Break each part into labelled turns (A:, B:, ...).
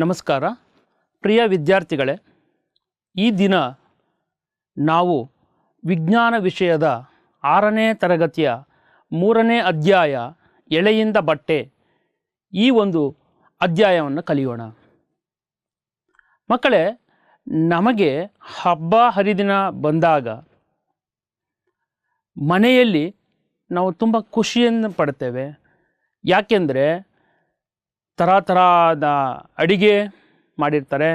A: ನಮಸ್ಕಾರ. ಪ್ರಿಯ ವಿದ್ಯಾರ್ಥಿಗಳೇ, ಈ ದಿನ ನಾವು ವಿಜ್ಞಾನ ವಿಷಯದ ಆರನೇ ತರಗತಿಯ ಮೂರನೇ ಅಧ್ಯಾಯ ಎಳೆಯಿಂದ ಬಟ್ಟೆ ಈ ಒಂದು ಅಧ್ಯಾಯವನ್ನು ಕಲಿಯೋಣ. ಮಕ್ಕಳೇ, ನಮಗೆ ಹಬ್ಬ ಹರಿದಿನ ಬಂದಾಗ ಮನೆಯಲ್ಲಿ ನಾವು ತುಂಬ ಖುಷಿಯನ್ನು ಪಡ್ತೇವೆ. ಯಾಕೆಂದರೆ ಥರ ಥರದ ಅಡಿಗೆ ಮಾಡಿರ್ತಾರೆ.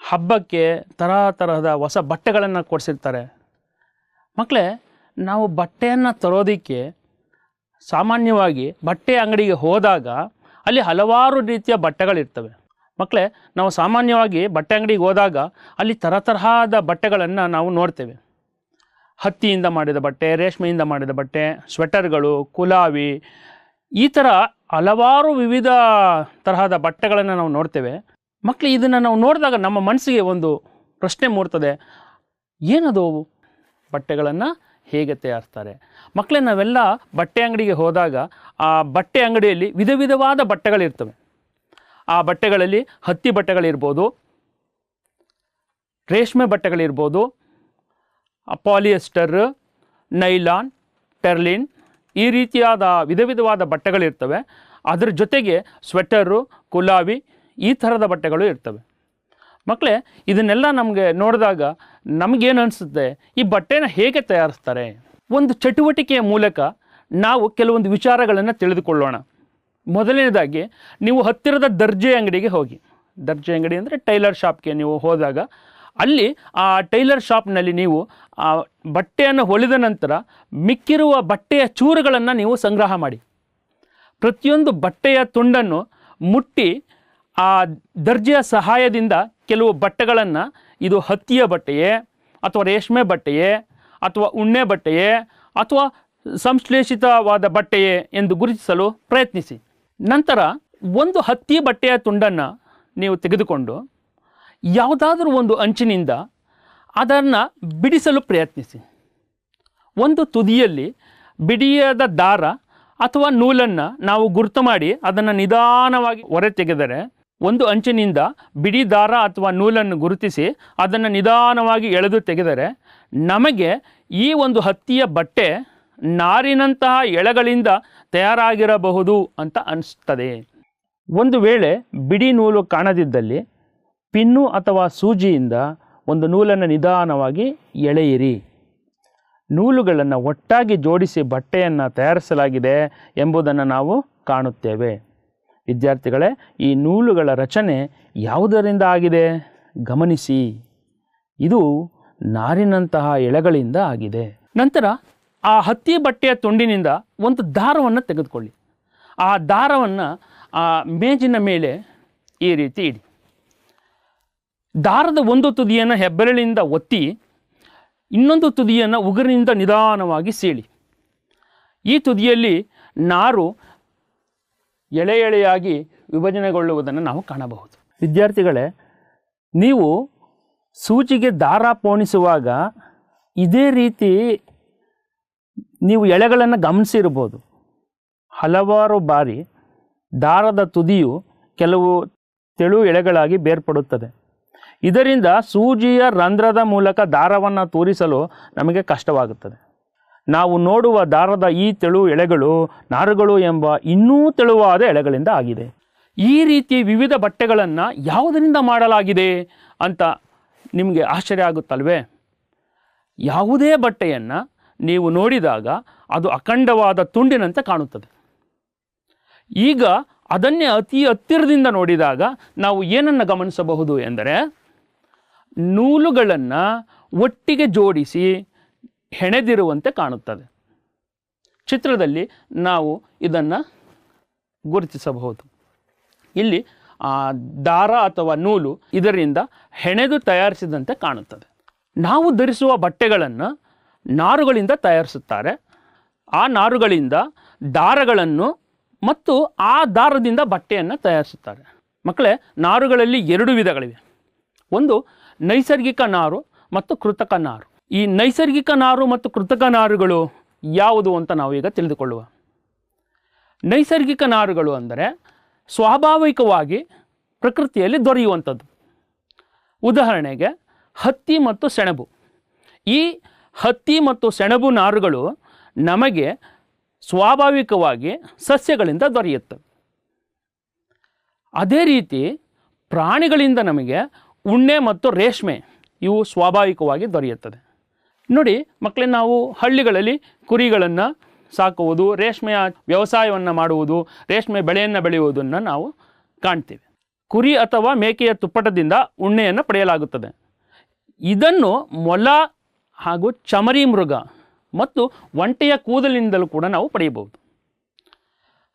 A: ಹಬ್ಬಕ್ಕೆ ಥರ ತರಹದ ಹೊಸ ಬಟ್ಟೆಗಳನ್ನು ಕೊಡಿಸಿರ್ತಾರೆ. ಮಕ್ಕಳೇ ನಾವು ಬಟ್ಟೆಯನ್ನು ತರೋದಕ್ಕೆ ಸಾಮಾನ್ಯವಾಗಿ ಬಟ್ಟೆ ಅಂಗಡಿಗೆ ಹೋದಾಗ ಅಲ್ಲಿ ಹಲವಾರು ರೀತಿಯ ಬಟ್ಟೆಗಳಿರ್ತವೆ. ಮಕ್ಕಳೇ ನಾವು ಸಾಮಾನ್ಯವಾಗಿ ಬಟ್ಟೆ ಅಂಗಡಿಗೆ ಹೋದಾಗ ಅಲ್ಲಿ ಥರ ತರಹದ ಬಟ್ಟೆಗಳನ್ನು ನಾವು ನೋಡ್ತೇವೆ. ಹತ್ತಿಯಿಂದ ಮಾಡಿದ ಬಟ್ಟೆ, ರೇಷ್ಮೆಯಿಂದ ಮಾಡಿದ ಬಟ್ಟೆ ಸ್ವೆಟರ್ಗಳು ಕುಲಾವಿ ಈ ಥರ ಹಲವಾರು ವಿವಿಧ ತರಹದ ಬಟ್ಟೆಗಳನ್ನು ನಾವು ನೋಡ್ತೇವೆ. ಮಕ್ಕಳು ಇದನ್ನು ನಾವು ನೋಡಿದಾಗ ನಮ್ಮ ಮನಸ್ಸಿಗೆ ಒಂದು ಪ್ರಶ್ನೆ ಮೂಡ್ತದೆ. ಏನದು ಬಟ್ಟೆಗಳನ್ನು ಹೇಗೆ ತಯಾರಿಸ್ತಾರೆ? ಮಕ್ಕಳೇ ನಾವೆಲ್ಲ ಬಟ್ಟೆ ಅಂಗಡಿಗೆ ಹೋದಾಗ ಆ ಬಟ್ಟೆ ಅಂಗಡಿಯಲ್ಲಿ ವಿಧ ವಿಧವಾದ ಬಟ್ಟೆಗಳಿರ್ತವೆ. ಆ ಬಟ್ಟೆಗಳಲ್ಲಿ ಹತ್ತಿ ಬಟ್ಟೆಗಳಿರ್ಬೋದು, ರೇಷ್ಮೆ ಬಟ್ಟೆಗಳಿರ್ಬೋದು, ಪಾಲಿಯೆಸ್ಟರ್, ನೈಲಾನ್, ಟೆರ್ಲಿನ್ ಈ ರೀತಿಯಾದ ವಿಧ ವಿಧವಾದ ಬಟ್ಟೆಗಳಿರ್ತವೆ ಅದರ ಜೊತೆಗೆ ಸ್ವೆಟರು ಕುಲಾವಿ ಈ ಥರದ ಬಟ್ಟೆಗಳು ಇರ್ತವೆ. ಮಕ್ಕಳೇ ಇದನ್ನೆಲ್ಲ ನಮಗೆ ನೋಡಿದಾಗ ನಮಗೇನು ಅನಿಸುತ್ತೆ? ಈ ಬಟ್ಟೆನ ಹೇಗೆ ತಯಾರಿಸ್ತಾರೆ? ಒಂದು ಚಟುವಟಿಕೆಯ ಮೂಲಕ ನಾವು ಕೆಲವೊಂದು ವಿಚಾರಗಳನ್ನು ತಿಳಿದುಕೊಳ್ಳೋಣ. ಮೊದಲನೇದಾಗಿ, ನೀವು ಹತ್ತಿರದ ದರ್ಜೆ ಅಂಗಡಿಗೆ ಹೋಗಿ. ದರ್ಜೆ ಅಂಗಡಿ ಅಂದರೆ ಟೈಲರ್ ಶಾಪ್ಗೆ ನೀವು ಹೋದಾಗ ಅಲ್ಲಿ ಆ ಟೈಲರ್ ಶಾಪ್ನಲ್ಲಿ ನೀವು ಆ ಬಟ್ಟೆಯನ್ನು ಹೊಲಿದ ನಂತರ ಮಿಕ್ಕಿರುವ ಬಟ್ಟೆಯ ಚೂರುಗಳನ್ನು ನೀವು ಸಂಗ್ರಹ ಮಾಡಿ. ಪ್ರತಿಯೊಂದು ಬಟ್ಟೆಯ ತುಂಡನ್ನು ಮುಟ್ಟಿ ಆ ದರ್ಜೆಯ ಸಹಾಯದಿಂದ ಕೆಲವು ಬಟ್ಟೆಗಳನ್ನು ಇದು ಹತ್ತಿಯ ಬಟ್ಟೆಯೇ ಅಥವಾ ರೇಷ್ಮೆ ಬಟ್ಟೆಯೇ ಅಥವಾ ಉಣ್ಣೆ ಬಟ್ಟೆಯೇ ಅಥವಾ ಸಂಶ್ಲೇಷಿತವಾದ ಬಟ್ಟೆಯೇ ಎಂದು ಗುರುತಿಸಲು ಪ್ರಯತ್ನಿಸಿ. ನಂತರ ಒಂದು ಹತ್ತಿ ಬಟ್ಟೆಯ ತುಂಡನ್ನು ನೀವು ತೆಗೆದುಕೊಂಡು ಯಾವುದಾದ್ರೂ ಒಂದು ಅಂಚಿನಿಂದ ಅದನ್ನು ಬಿಡಿಸಲು ಪ್ರಯತ್ನಿಸಿ. ಒಂದು ತುದಿಯಲ್ಲಿ ಬಿಡಿಯಾದ ದಾರ ಅಥವಾ ನೂಲನ್ನು ನಾವು ಗುರುತು ಮಾಡಿ ಅದನ್ನು ನಿಧಾನವಾಗಿ ಹೊರ ತೆಗೆದರೆ ಒಂದು ಅಂಚಿನಿಂದ ಬಿಡಿ ದಾರ ಅಥವಾ ನೂಲನ್ನು ಗುರುತಿಸಿ ಅದನ್ನು ನಿಧಾನವಾಗಿ ಎಳೆದು ತೆಗೆದರೆ ನಮಗೆ ಈ ಒಂದು ಹತ್ತಿಯ ಬಟ್ಟೆ ನಾರಿನಂತಹ ಎಳೆಗಳಿಂದ ತಯಾರಾಗಿರಬಹುದು ಅಂತ ಅನಿಸ್ತದೆ. ಒಂದು ವೇಳೆ ಬಿಡಿ ನೂಲು ಕಾಣದಿದ್ದಲ್ಲಿ ಪಿನ್ನು ಅಥವಾ ಸೂಜಿಯಿಂದ ಒಂದು ನೂಲನ್ನು ನಿಧಾನವಾಗಿ ಎಳೆಯಿರಿ. ನೂಲುಗಳನ್ನು ಒಟ್ಟಾಗಿ ಜೋಡಿಸಿ ಬಟ್ಟೆಯನ್ನು ತಯಾರಿಸಲಾಗಿದೆ ಎಂಬುದನ್ನು ನಾವು ಕಾಣುತ್ತೇವೆ. ವಿದ್ಯಾರ್ಥಿಗಳೇ, ಈ ನೂಲುಗಳ ರಚನೆ ಯಾವುದರಿಂದ ಆಗಿದೆ? ಗಮನಿಸಿ. ಇದು ನಾರಿನಂತಹ ಎಳೆಗಳಿಂದ ಆಗಿದೆ. ನಂತರ ಆ ಹತ್ತಿ ಬಟ್ಟೆಯ ತುಂಡಿನಿಂದ ಒಂದು ದಾರವನ್ನು ತೆಗೆದುಕೊಳ್ಳಿ. ಆ ದಾರವನ್ನು ಆ ಮೇಜಿನ ಮೇಲೆ ಈ ರೀತಿ ಇಡಿ. ದಾರದ ಒಂದು ತುದಿಯನ್ನು ಹೆಬ್ಬೆರಳಿಂದ ಒತ್ತಿ, ಇನ್ನೊಂದು ತುದಿಯನ್ನು ಉಗುರಿನಿಂದ ನಿಧಾನವಾಗಿ ಸೀಳಿ. ಈ ತುದಿಯಲ್ಲಿ ನಾರು ಎಳೆ ಎಳೆಯಾಗಿ ವಿಭಜನೆಗೊಳ್ಳುವುದನ್ನು ನಾವು ಕಾಣಬಹುದು. ವಿದ್ಯಾರ್ಥಿಗಳೇ, ನೀವು ಸೂಜಿಗೆ ದಾರ ಪೋಣಿಸುವಾಗ ಇದೇ ರೀತಿ ನೀವು ಎಳೆಗಳನ್ನು ಗಮನಿಸಿರ್ಬೋದು ಹಲವಾರು ಬಾರಿ ದಾರದ ತುದಿಯು ಕೆಲವು ತೆಳು ಎಳೆಗಳಾಗಿ ಬೇರ್ಪಡುತ್ತದೆ. ಇದರಿಂದ ಸೂಜಿಯ ರಂಧ್ರದ ಮೂಲಕ ದಾರವನ್ನು ತೋರಿಸಲು ನಮಗೆ ಕಷ್ಟವಾಗುತ್ತದೆ. ನಾವು ನೋಡುವ ದಾರದ ಈ ತೆಳು ಎಳೆಗಳು ನಾರುಗಳು ಎಂಬ ಇನ್ನೂ ತೆಳುವಾದ ಎಳೆಗಳಿಂದ ಆಗಿದೆ. ಈ ರೀತಿ ವಿವಿಧ ಬಟ್ಟೆಗಳನ್ನು ಯಾವುದರಿಂದ ಮಾಡಲಾಗಿದೆ ಅಂತ ನಿಮಗೆ ಆಶ್ಚರ್ಯ ಆಗುತ್ತಲ್ವೇ? ಯಾವುದೇ ಬಟ್ಟೆಯನ್ನು ನೀವು ನೋಡಿದಾಗ ಅದು ಅಖಂಡವಾದ ತುಂಡಿನಂತೆ ಕಾಣುತ್ತದೆ. ಈಗ ಅದನ್ನೇ ಅತಿ ಹತ್ತಿರದಿಂದ ನೋಡಿದಾಗ ನಾವು ಏನನ್ನು ಗಮನಿಸಬಹುದು ಎಂದರೆ ನೂಲುಗಳನ್ನು ಒಟ್ಟಿಗೆ ಜೋಡಿಸಿ ಹೆಣೆದಿರುವಂತೆ ಕಾಣುತ್ತದೆ. ಚಿತ್ರದಲ್ಲಿ ನಾವು ಇದನ್ನು ಗುರುತಿಸಬಹುದು. ಇಲ್ಲಿ ಆ, ದಾರ ಅಥವಾ ನೂಲು ಇದರಿಂದ ಹೆಣೆದು ತಯಾರಿಸಿದಂತೆ ಕಾಣುತ್ತದೆ. ನಾವು ಧರಿಸುವ ಬಟ್ಟೆಗಳನ್ನು ನಾರುಗಳಿಂದ ತಯಾರಿಸುತ್ತಾರೆ. ಆ ನಾರುಗಳಿಂದ ದಾರಗಳನ್ನು ಮತ್ತು ಆ ದಾರದಿಂದ ಬಟ್ಟೆಯನ್ನು ತಯಾರಿಸುತ್ತಾರೆ. ಮಕ್ಕಳೇ ನಾರುಗಳಲ್ಲಿ ಎರಡು ವಿಧಗಳಿವೆ. ಒಂದು ನೈಸರ್ಗಿಕ ನಾರು ಮತ್ತು ಕೃತಕ ನಾರು. ಈ ನೈಸರ್ಗಿಕ ನಾರು ಮತ್ತು ಕೃತಕ ನಾರುಗಳು ಯಾವುದು ಅಂತ ನಾವು ಈಗ ತಿಳಿದುಕೊಳ್ಳುವ. ನೈಸರ್ಗಿಕ ನಾರುಗಳು ಅಂದರೆ ಸ್ವಾಭಾವಿಕವಾಗಿ ಪ್ರಕೃತಿಯಲ್ಲಿ ದೊರೆಯುವಂಥದ್ದು. ಉದಾಹರಣೆಗೆ ಹತ್ತಿ ಮತ್ತು ಸೆಣಬು. ಈ ಹತ್ತಿ ಮತ್ತು ಸೆಣಬು ನಾರುಗಳು ನಮಗೆ ಸ್ವಾಭಾವಿಕವಾಗಿ ಸಸ್ಯಗಳಿಂದ ದೊರೆಯುತ್ತವೆ. ಅದೇ ರೀತಿ ಪ್ರಾಣಿಗಳಿಂದ ನಮಗೆ ಉಣ್ಣೆ ಮತ್ತು ರೇಷ್ಮೆ ಇವು ಸ್ವಾಭಾವಿಕವಾಗಿ ದೊರೆಯುತ್ತದೆ. ನೋಡಿ, ಮಕ್ಕಳೇ, ನಾವು ಹಳ್ಳಿಗಳಲ್ಲಿ ಕುರಿಗಳನ್ನು ಸಾಕುವುದು, ರೇಷ್ಮೆಯ ವ್ಯವಸಾಯವನ್ನು ಮಾಡುವುದು, ರೇಷ್ಮೆ ಬೆಳೆಯನ್ನು ಬೆಳೆಯುವುದನ್ನು ನಾವು ಕಾಣ್ತೀವಿ. ಕುರಿ ಅಥವಾ ಮೇಕೆಯ ತುಪ್ಪಟದಿಂದ ಉಣ್ಣೆಯನ್ನು ಪಡೆಯಲಾಗುತ್ತದೆ. ಇದನ್ನು ಮೊಲ ಹಾಗೂ ಚಮರಿ ಮೃಗ ಮತ್ತು ಒಂಟೆಯ ಕೂದಲಿನಿಂದಲೂ ಕೂಡ ನಾವು ಪಡೆಯಬಹುದು.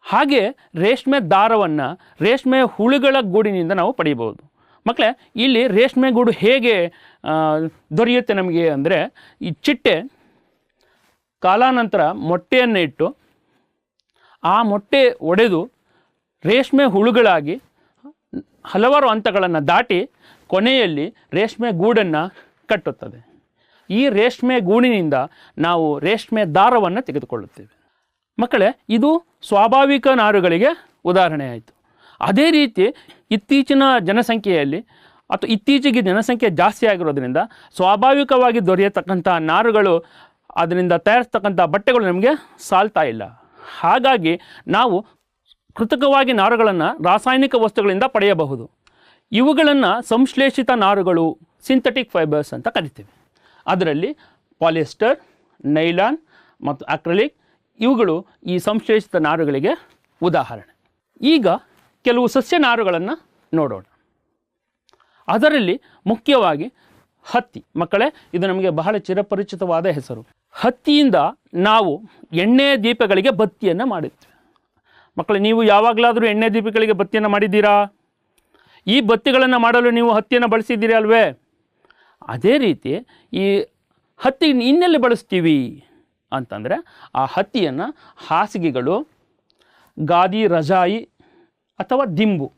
A: ಹಾಗೆ ರೇಷ್ಮೆ ದಾರವನ್ನು, ರೇಷ್ಮೆ ಹುಳುಗಳ ಗೂಡಿನಿಂದ ನಾವು ಪಡೆಯಬಹುದು. ಮಕ್ಕಳೇ ಇಲ್ಲಿ ರೇಷ್ಮೆ ಗೂಡು ಹೇಗೆ ದೊರೆಯುತ್ತೆ ನಮಗೆ ಅಂದರೆ, ಈ ಚಿಟ್ಟೆ ಕಾಲಾನಂತರ ಮೊಟ್ಟೆಯನ್ನು ಇಟ್ಟು, ಆ ಮೊಟ್ಟೆ ಒಡೆದು ರೇಷ್ಮೆ ಹುಳುಗಳಾಗಿ ಹಲವಾರು ಹಂತಗಳನ್ನು ದಾಟಿ ಕೊನೆಯಲ್ಲಿ ರೇಷ್ಮೆ ಗೂಡನ್ನು ಕಟ್ಟುತ್ತದೆ. ಈ ರೇಷ್ಮೆ ಗೂಡಿನಿಂದ ನಾವು ರೇಷ್ಮೆ ದಾರವನ್ನು ತೆಗೆದುಕೊಳ್ಳುತ್ತೇವೆ. ಮಕ್ಕಳೇ, ಇದು ಸ್ವಾಭಾವಿಕ ನಾರುಗಳಿಗೆ ಉದಾಹರಣೆ ಆಯಿತು ಅದೇ ರೀತಿ ಇತ್ತೀಚಿನ ಜನಸಂಖ್ಯೆಯಲ್ಲಿ ಅಥವಾ ಇತ್ತೀಚೆಗೆ ಜನಸಂಖ್ಯೆ ಜಾಸ್ತಿ ಆಗಿರೋದ್ರಿಂದ ಸ್ವಾಭಾವಿಕವಾಗಿ ದೊರೆಯತಕ್ಕಂಥ ನಾರುಗಳು ಅದರಿಂದ ತಯಾರಿಸ್ತಕ್ಕಂಥ ಬಟ್ಟೆಗಳು ನಮಗೆ ಸಾಲ್ತಾ ಇಲ್ಲ. ಹಾಗಾಗಿ ನಾವು ಕೃತಕವಾಗಿ ನಾರುಗಳನ್ನು ರಾಸಾಯನಿಕ ವಸ್ತುಗಳಿಂದ ಪಡೆಯಬಹುದು. ಇವುಗಳನ್ನು ಸಂಶ್ಲೇಷಿತ ನಾರುಗಳು ಸಿಂಥೆಟಿಕ್ ಫೈಬರ್ಸ್ ಅಂತ ಕರಿತೀವಿ. ಅದರಲ್ಲಿ ಪಾಲಿಯೆಸ್ಟರ್ ನೈಲಾನ್ ಮತ್ತು ಅಕ್ರಲಿಕ್ ಇವುಗಳು ಈ ಸಂಶ್ಲೇಷಿತ ನಾರುಗಳಿಗೆ ಉದಾಹರಣೆ. ಈಗ ಕೆಲವು ಸಸ್ಯ ನಾರುಗಳನ್ನು ನೋಡೋಣ. ಅದರಲ್ಲಿ ಮುಖ್ಯವಾಗಿ ಹತ್ತಿ. ಮಕ್ಕಳೇ, ಇದು ನಮಗೆ ಬಹಳ ಚಿರಪರಿಚಿತವಾದ ಹೆಸರು. ಹತ್ತಿಯಿಂದ ನಾವು ಎಣ್ಣೆ ದೀಪಗಳಿಗೆ ಬತ್ತಿಯನ್ನು ಮಾಡುತ್ತೇವೆ ಮಕ್ಕಳೇ, ನೀವು ಯಾವಾಗಲಾದರೂ ಎಣ್ಣೆ ದೀಪಗಳಿಗೆ ಬತ್ತಿಯನ್ನು ಮಾಡಿದ್ದೀರಾ? ಈ ಬತ್ತಿಗಳನ್ನು ಮಾಡಲು ನೀವು ಹತ್ತಿಯನ್ನು ಬಳಸಿದ್ದೀರಿ ಅಲ್ವೇ? ಅದೇ ರೀತಿ ಈ ಹತ್ತಿ ಇನ್ನೆಲ್ಲಿ ಬಳಸ್ತೀವಿ ಅಂತಂದರೆ, ಆ ಹತ್ತಿಯನ್ನು ಹಾಸಿಗೆಗಳು, ಗಾದಿ, ರಜಾಯಿ ಅಥವಾ ದಿಂಬು.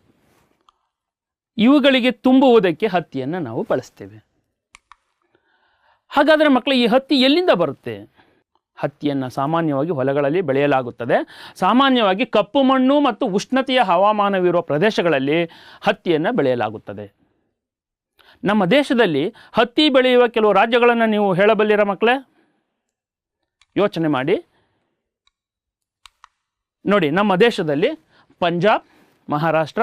A: ಇವುಗಳಿಗೆ ತುಂಬುವುದಕ್ಕೆ ಹತ್ತಿಯನ್ನು ನಾವು ಬಳಸ್ತೇವೆ. ಹಾಗಾದರೆ ಮಕ್ಕಳು ಈ ಹತ್ತಿ ಎಲ್ಲಿಂದ ಬರುತ್ತೆ? ಹತ್ತಿಯನ್ನು ಸಾಮಾನ್ಯವಾಗಿ ಹೊಲಗಳಲ್ಲಿ ಬೆಳೆಯಲಾಗುತ್ತದೆ. ಸಾಮಾನ್ಯವಾಗಿ ಕಪ್ಪು ಮಣ್ಣು ಮತ್ತು ಉಷ್ಣತೆಯ ಹವಾಮಾನವಿರುವ ಪ್ರದೇಶಗಳಲ್ಲಿ ಹತ್ತಿಯನ್ನು ಬೆಳೆಯಲಾಗುತ್ತದೆ. ನಮ್ಮ ದೇಶದಲ್ಲಿ ಹತ್ತಿ ಬೆಳೆಯುವ ಕೆಲವು ರಾಜ್ಯಗಳನ್ನು ನೀವು ಹೇಳಬಲ್ಲಿರ ಮಕ್ಕಳೇ ಯೋಚನೆ ಮಾಡಿ. ನೋಡಿ, ನಮ್ಮ ದೇಶದಲ್ಲಿ ಪಂಜಾಬ್ ಮಹಾರಾಷ್ಟ್ರ,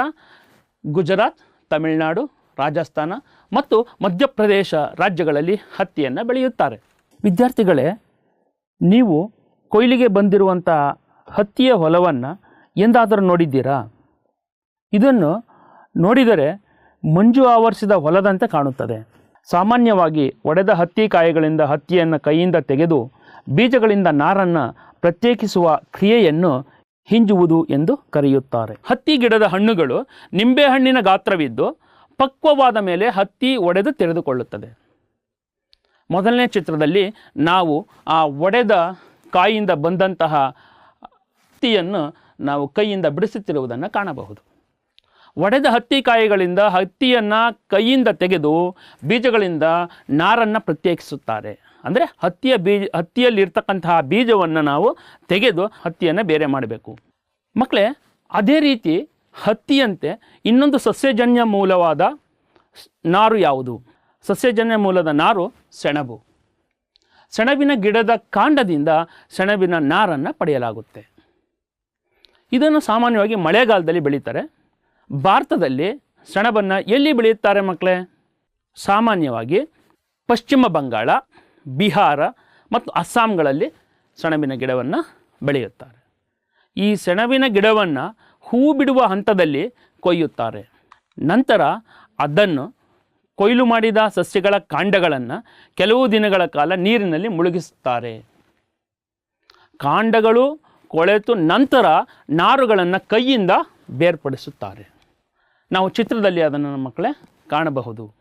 A: ಗುಜರಾತ್, ತಮಿಳುನಾಡು, ರಾಜಸ್ಥಾನ ಮತ್ತು ಮಧ್ಯಪ್ರದೇಶ ರಾಜ್ಯಗಳಲ್ಲಿ ಹತ್ತಿಯನ್ನು ಬೆಳೆಯುತ್ತಾರೆ. ವಿದ್ಯಾರ್ಥಿಗಳೇ, ನೀವು ಕೊಯ್ಲಿಗೆ ಬಂದಿರುವಂಥ ಹತ್ತಿಯ ಹೊಲವನ್ನು ಎಂದಾದರೂ ನೋಡಿದ್ದೀರಾ? ಇದನ್ನು ನೋಡಿದರೆ ಮಂಜು ಆವರಿಸಿದ ಹೊಲದಂತೆ ಕಾಣುತ್ತದೆ. ಸಾಮಾನ್ಯವಾಗಿ ಒಡೆದ ಹತ್ತಿ ಕಾಯಿಗಳಿಂದ ಹತ್ತಿಯನ್ನು ಕೈಯಿಂದ ತೆಗೆದು ಬೀಜಗಳಿಂದ ನಾರನ್ನು ಪ್ರತ್ಯೇಕಿಸುವ ಕ್ರಿಯೆಯನ್ನು ಹಿಂಜುವುದು ಎಂದು ಕರೆಯುತ್ತಾರೆ. ಹತ್ತಿ ಗಿಡದ ಹಣ್ಣುಗಳು ನಿಂಬೆಹಣ್ಣಿನ ಗಾತ್ರವಿದ್ದು ಪಕ್ವವಾದ ಮೇಲೆ ಹತ್ತಿ ಒಡೆದು ತೆರೆದುಕೊಳ್ಳುತ್ತದೆ. ಮೊದಲನೇ ಚಿತ್ರದಲ್ಲಿ ನಾವು ಆ ಒಡೆದ ಕಾಯಿಯಿಂದ ಬಂದಂತಹ ಹತ್ತಿಯನ್ನು ನಾವು ಕೈಯಿಂದ ಬಿಡಿಸುತ್ತಿರುವುದನ್ನು ಕಾಣಬಹುದು. ಒಡೆದ ಹತ್ತಿ ಕಾಯಿಗಳಿಂದ ಹತ್ತಿಯನ್ನು ಕೈಯಿಂದ ತೆಗೆದು ಬೀಜಗಳಿಂದ ನಾರನ್ನು ಪ್ರತ್ಯೇಕಿಸುತ್ತಾರೆ. ಅಂದರೆ ಹತ್ತಿಯ ಬೀಜ, ಹತ್ತಿಯಲ್ಲಿರ್ತಕ್ಕಂತಹ ಬೀಜವನ್ನು ನಾವು ತೆಗೆದು ಹತ್ತಿಯನ್ನು ಬೇರೆ ಮಾಡಬೇಕು. ಮಕ್ಕಳೇ ಅದೇ ರೀತಿ ಹತ್ತಿಯಂತೆ ಇನ್ನೊಂದು ಸಸ್ಯಜನ್ಯ ಮೂಲವಾದ ನಾರು ಯಾವುದು? ಸಸ್ಯಜನ್ಯ ಮೂಲದ ನಾರು ಸೆಣಬು. ಸೆಣಬಿನ ಗಿಡದ ಕಾಂಡದಿಂದ ಸೆಣಬಿನ ನಾರನ್ನು ಪಡೆಯಲಾಗುತ್ತೆ. ಇದನ್ನು ಸಾಮಾನ್ಯವಾಗಿ ಮಳೆಗಾಲದಲ್ಲಿ ಬೆಳೀತಾರೆ. ಭಾರತದಲ್ಲಿ ಸೆಣಬನ್ನು ಎಲ್ಲಿ ಬೆಳೆಯುತ್ತಾರೆ ಮಕ್ಕಳೇ ಸಾಮಾನ್ಯವಾಗಿ ಪಶ್ಚಿಮ ಬಂಗಾಳ ಬಿಹಾರ ಮತ್ತು ಅಸ್ಸಾಂಗಳಲ್ಲಿ ಸೆಣಬಿನ ಗಿಡವನ್ನು ಬೆಳೆಯುತ್ತಾರೆ. ಈ ಸೆಣಬಿನ ಗಿಡವನ್ನು ಹೂ ಬಿಡುವ ಹಂತದಲ್ಲಿ ಕೊಯ್ಯುತ್ತಾರೆ. ನಂತರ ಅದನ್ನು ಕೊಯ್ಲು ಮಾಡಿದ ಸಸ್ಯಗಳ ಕಾಂಡಗಳನ್ನು ಕೆಲವು ದಿನಗಳ ಕಾಲ ನೀರಿನಲ್ಲಿ ಮುಳುಗಿಸುತ್ತಾರೆ. ಕಾಂಡಗಳು ಕೊಳೆತು ನಂತರ ನಾರುಗಳನ್ನು ಕೈಯಿಂದ ಬೇರ್ಪಡಿಸುತ್ತಾರೆ. ನಾವು ಚಿತ್ರದಲ್ಲಿ ಅದನ್ನು ನಮ್ಮ ಮಕ್ಕಳೇ ಕಾಣಬಹುದು.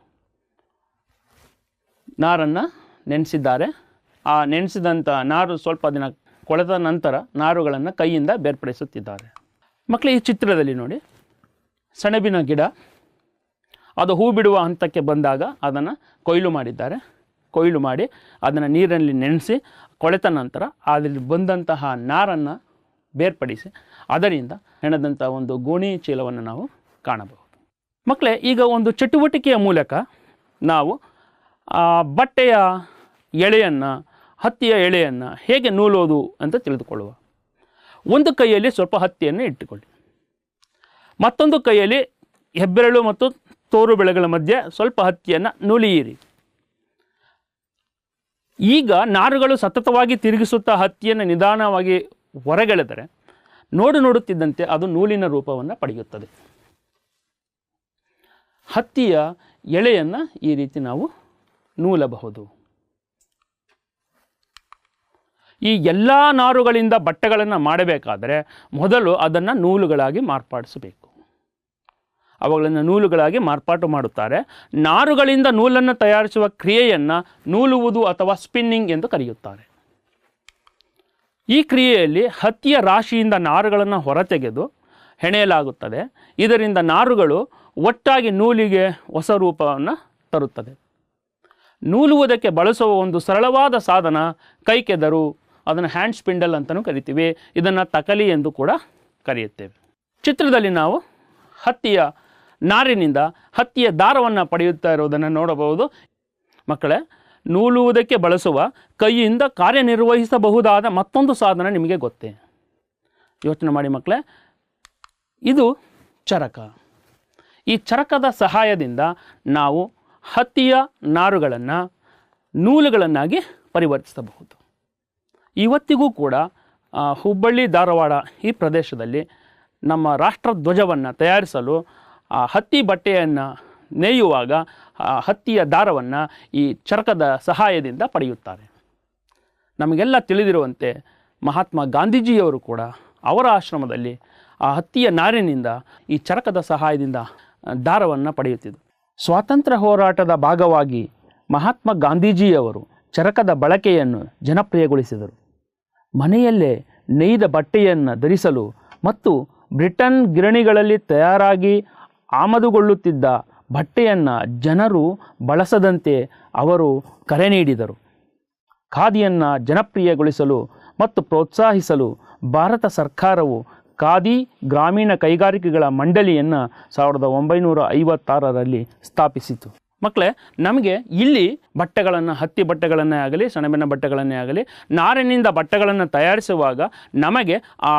A: ನಾರನ್ನು ನೆನೆಸಿದ್ದಾರೆ. ಆ ನೆನೆಸಿದಂಥ ನಾರು ಸ್ವಲ್ಪ ದಿನ ಕೊಳೆದ ನಂತರ ನಾರುಗಳನ್ನು ಕೈಯಿಂದ ಬೇರ್ಪಡಿಸುತ್ತಿದ್ದಾರೆ. ಮಕ್ಕಳು ಈ ಚಿತ್ರದಲ್ಲಿ ನೋಡಿ. ಸೆಣಬಿನ ಗಿಡ. ಅದು ಹೂ ಬಿಡುವ ಹಂತಕ್ಕೆ ಬಂದಾಗ ಅದನ್ನು ಕೊಯ್ಲು ಮಾಡಿದ್ದಾರೆ. ಕೊಯ್ಲು ಮಾಡಿ ಅದನ್ನು ನೀರಿನಲ್ಲಿ ನೆನೆಸಿ ಕೊಳೆತ ನಂತರ ಅದರಲ್ಲಿ ಬಂದಂತಹ ನಾರನ್ನು ಬೇರ್ಪಡಿಸಿ ಅದರಿಂದ ಹೆಣದಂಥ ಒಂದು ಗೋಣಿ ಚೀಲವನ್ನು ನಾವು ಕಾಣಬಹುದು. ಮಕ್ಕಳೇ ಈಗ ಒಂದು ಚಟುವಟಿಕೆಯ ಮೂಲಕ ನಾವು ಬಟ್ಟೆಯ ಎಳೆಯನ್ನು, ಹತ್ತಿಯ ಎಳೆಯನ್ನು ಹೇಗೆ ನೂಲೋದು ಅಂತ ತಿಳಿದುಕೊಳ್ಳುವ. ಒಂದು ಕೈಯಲ್ಲಿ ಸ್ವಲ್ಪ ಹತ್ತಿಯನ್ನು ಇಟ್ಟುಕೊಳ್ಳಿ. ಮತ್ತೊಂದು ಕೈಯಲ್ಲಿ ಹೆಬ್ಬೆರಳು ಮತ್ತು ತೋರು ಬೆಳೆಗಳ ಮಧ್ಯೆ ಸ್ವಲ್ಪ ಹತ್ತಿಯನ್ನು ನೂಲಿಯಿರಿ. ಈಗ ನಾರುಗಳು ಸತತವಾಗಿ ತಿರುಗಿಸುತ್ತಾ ಹತ್ತಿಯನ್ನು ನಿಧಾನವಾಗಿ ಹೊರಗೆಳೆದರೆ ನೋಡು ನೋಡುತ್ತಿದ್ದಂತೆ ಅದು ನೂಲಿನ ರೂಪವನ್ನು ಪಡೆಯುತ್ತದೆ. ಹತ್ತಿಯ ಎಳೆಯನ್ನು ಈ ರೀತಿ ನಾವು ನೂಲಬಹುದು. ಈ ಎಲ್ಲ ನಾರುಗಳಿಂದ ಬಟ್ಟೆಗಳನ್ನು ಮಾಡಬೇಕಾದರೆ ಮೊದಲು ಅದನ್ನು ನೂಲುಗಳಾಗಿ ಮಾರ್ಪಾಡಿಸಬೇಕು. ಅವುಗಳನ್ನು ನೂಲುಗಳಾಗಿ ಮಾರ್ಪಾಟು ಮಾಡುತ್ತಾರೆ. ನಾರುಗಳಿಂದ ನೂಲನ್ನು ತಯಾರಿಸುವ ಕ್ರಿಯೆಯನ್ನು ನೂಲುವುದು ಅಥವಾ ಸ್ಪಿನ್ನಿಂಗ್ ಎಂದು ಕರೆಯುತ್ತಾರೆ. ಈ ಕ್ರಿಯೆಯಲ್ಲಿ ಹತ್ತಿಯ ರಾಶಿಯಿಂದ ನಾರುಗಳನ್ನು ಹೊರತೆಗೆದು ಹೆಣೆಯಲಾಗುತ್ತದೆ. ಇದರಿಂದ ನಾರುಗಳು ಒಟ್ಟಾಗಿ ನೂಲಿಗೆ ಹೊಸ ರೂಪವನ್ನು ತರುತ್ತದೆ. ನೂಲುವುದಕ್ಕೆ ಬಳಸುವ ಒಂದು ಸರಳವಾದ ಸಾಧನ ಕೈಕೆದರು ಅದನ್ನು ಹ್ಯಾಂಡ್ ಸ್ಪಿಂಡಲ್ ಅಂತಲೂ ಕರಿತೀವಿ. ಇದನ್ನು ತಕಲಿ ಎಂದು ಕೂಡ ಕರೆಯುತ್ತೇವೆ. ಚಿತ್ರದಲ್ಲಿ ನಾವು ಹತ್ತಿಯ ನಾರಿನಿಂದ ಹತ್ತಿಯ ದಾರವನ್ನು ಪಡೆಯುತ್ತಾ ಇರುವುದನ್ನು ನೋಡಬಹುದು. ಮಕ್ಕಳೇ, ನೂಲುವುದಕ್ಕೆ ಬಳಸುವ ಕೈಯಿಂದ ಕಾರ್ಯನಿರ್ವಹಿಸಬಹುದಾದ ಮತ್ತೊಂದು ಸಾಧನ ನಿಮಗೆ ಗೊತ್ತೇ. ಯೋಚನೆ ಮಾಡಿ ಮಕ್ಕಳೇ, ಇದು ಚರಕ. ಈ ಚರಕದ ಸಹಾಯದಿಂದ ನಾವು ಹತ್ತಿಯ ನಾರುಗಳನ್ನು ನೂಲುಗಳನ್ನಾಗಿ ಪರಿವರ್ತಿಸಬಹುದು. ಇವತ್ತಿಗೂ ಕೂಡ ಹುಬ್ಬಳ್ಳಿ, ಧಾರವಾಡ ಈ ಪ್ರದೇಶದಲ್ಲಿ ನಮ್ಮ ರಾಷ್ಟ್ರ ಧ್ವಜವನ್ನು ತಯಾರಿಸಲು ಹತ್ತಿ ಬಟ್ಟೆಯನ್ನು ನೇಯುವಾಗ ಹತ್ತಿಯ ದಾರವನ್ನು ಈ ಚರಕದ ಸಹಾಯದಿಂದ ಪಡೆಯುತ್ತಾರೆ. ನಮಗೆಲ್ಲ ತಿಳಿದಿರುವಂತೆ ಮಹಾತ್ಮ ಗಾಂಧೀಜಿಯವರು ಕೂಡ ಅವರ ಆಶ್ರಮದಲ್ಲಿ ಆ ಹತ್ತಿಯ ನಾರಿನಿಂದ ಈ ಚರಕದ ಸಹಾಯದಿಂದ ದಾರವನ್ನು ಪಡೆಯುತ್ತಿದ್ದರು. ಸ್ವಾತಂತ್ರ್ಯ ಹೋರಾಟದ ಭಾಗವಾಗಿ ಮಹಾತ್ಮ ಗಾಂಧೀಜಿಯವರು ಚರಕದ ಬಳಕೆಯನ್ನು ಜನಪ್ರಿಯಗೊಳಿಸಿದರು. ಮನೆಯಲ್ಲೇ ನೇಯ್ದ ಬಟ್ಟೆಯನ್ನು ಧರಿಸಲು ಮತ್ತು ಬ್ರಿಟನ್ ಗಿರಣಿಗಳಲ್ಲಿ ತಯಾರಾಗಿ ಆಮದುಗೊಳ್ಳುತ್ತಿದ್ದ ಬಟ್ಟೆಯನ್ನು ಜನರು ಬಳಸದಂತೆ ಅವರು ಕರೆ ನೀಡಿದರು. ಖಾದಿಯನ್ನು ಜನಪ್ರಿಯಗೊಳಿಸಲು ಮತ್ತು ಪ್ರೋತ್ಸಾಹಿಸಲು ಭಾರತ ಸರ್ಕಾರವು ಖಾದಿ ಗ್ರಾಮೀಣ ಕೈಗಾರಿಕೆಗಳ ಮಂಡಳಿಯನ್ನು ಸಾವಿರದ ಒಂಬೈನೂರ ಐವತ್ತಾರರಲ್ಲಿ ಸ್ಥಾಪಿಸಿತು. ಮಕ್ಕಳೇ ನಮಗೆ ಇಲ್ಲಿ ಬಟ್ಟೆಗಳನ್ನು, ಹತ್ತಿ ಬಟ್ಟೆಗಳನ್ನೇ ಆಗಲಿ, ಸೆಣಬಿನ ಬಟ್ಟೆಗಳನ್ನೇ ಆಗಲಿ, ನಾರಿನಿಂದ ಬಟ್ಟೆಗಳನ್ನು ತಯಾರಿಸುವಾಗ ನಮಗೆ ಆ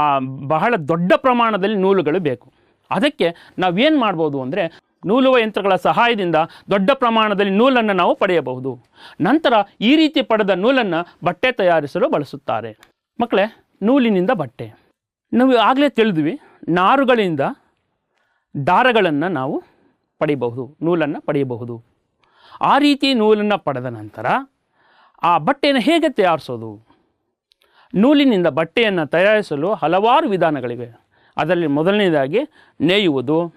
A: ಬಹಳ ದೊಡ್ಡ ಪ್ರಮಾಣದಲ್ಲಿ ನೂಲುಗಳು ಬೇಕು. ಅದಕ್ಕೆ ನಾವೇನು ಮಾಡ್ಬೋದು ಅಂದರೆ ನೂಲುವ ಯಂತ್ರಗಳ ಸಹಾಯದಿಂದ ದೊಡ್ಡ ಪ್ರಮಾಣದಲ್ಲಿ ನೂಲನ್ನು ನಾವು ಪಡೆಯಬಹುದು. ನಂತರ ಈ ರೀತಿ ಪಡೆದ ನೂಲನ್ನು ಬಟ್ಟೆ ತಯಾರಿಸಲು ಬಳಸುತ್ತಾರೆ. ಮಕ್ಕಳೇ ನೂಲಿನಿಂದ ಬಟ್ಟೆ. ನಾವು ಆಗಲೇ ತಿಳಿದ್ವಿ, ನಾರುಗಳಿಂದ ದಾರಗಳನ್ನು ನಾವು ಪಡೆಯಬಹುದು ನೂಲನ್ನು ಪಡೆಯಬಹುದು ಆ ರೀತಿ ನೂಲನ್ನು ಪಡೆದ ನಂತರ ಆ ಬಟ್ಟೆಯನ್ನು ಹೇಗೆ ತಯಾರಿಸೋದು? ನೂಲಿನಿಂದ ಬಟ್ಟೆಯನ್ನು ತಯಾರಿಸಲು ಹಲವಾರು ವಿಧಾನಗಳಿವೆ. ಅದರಲ್ಲಿ ಮೊದಲನೇದಾಗಿ ನೇಯುವುದು,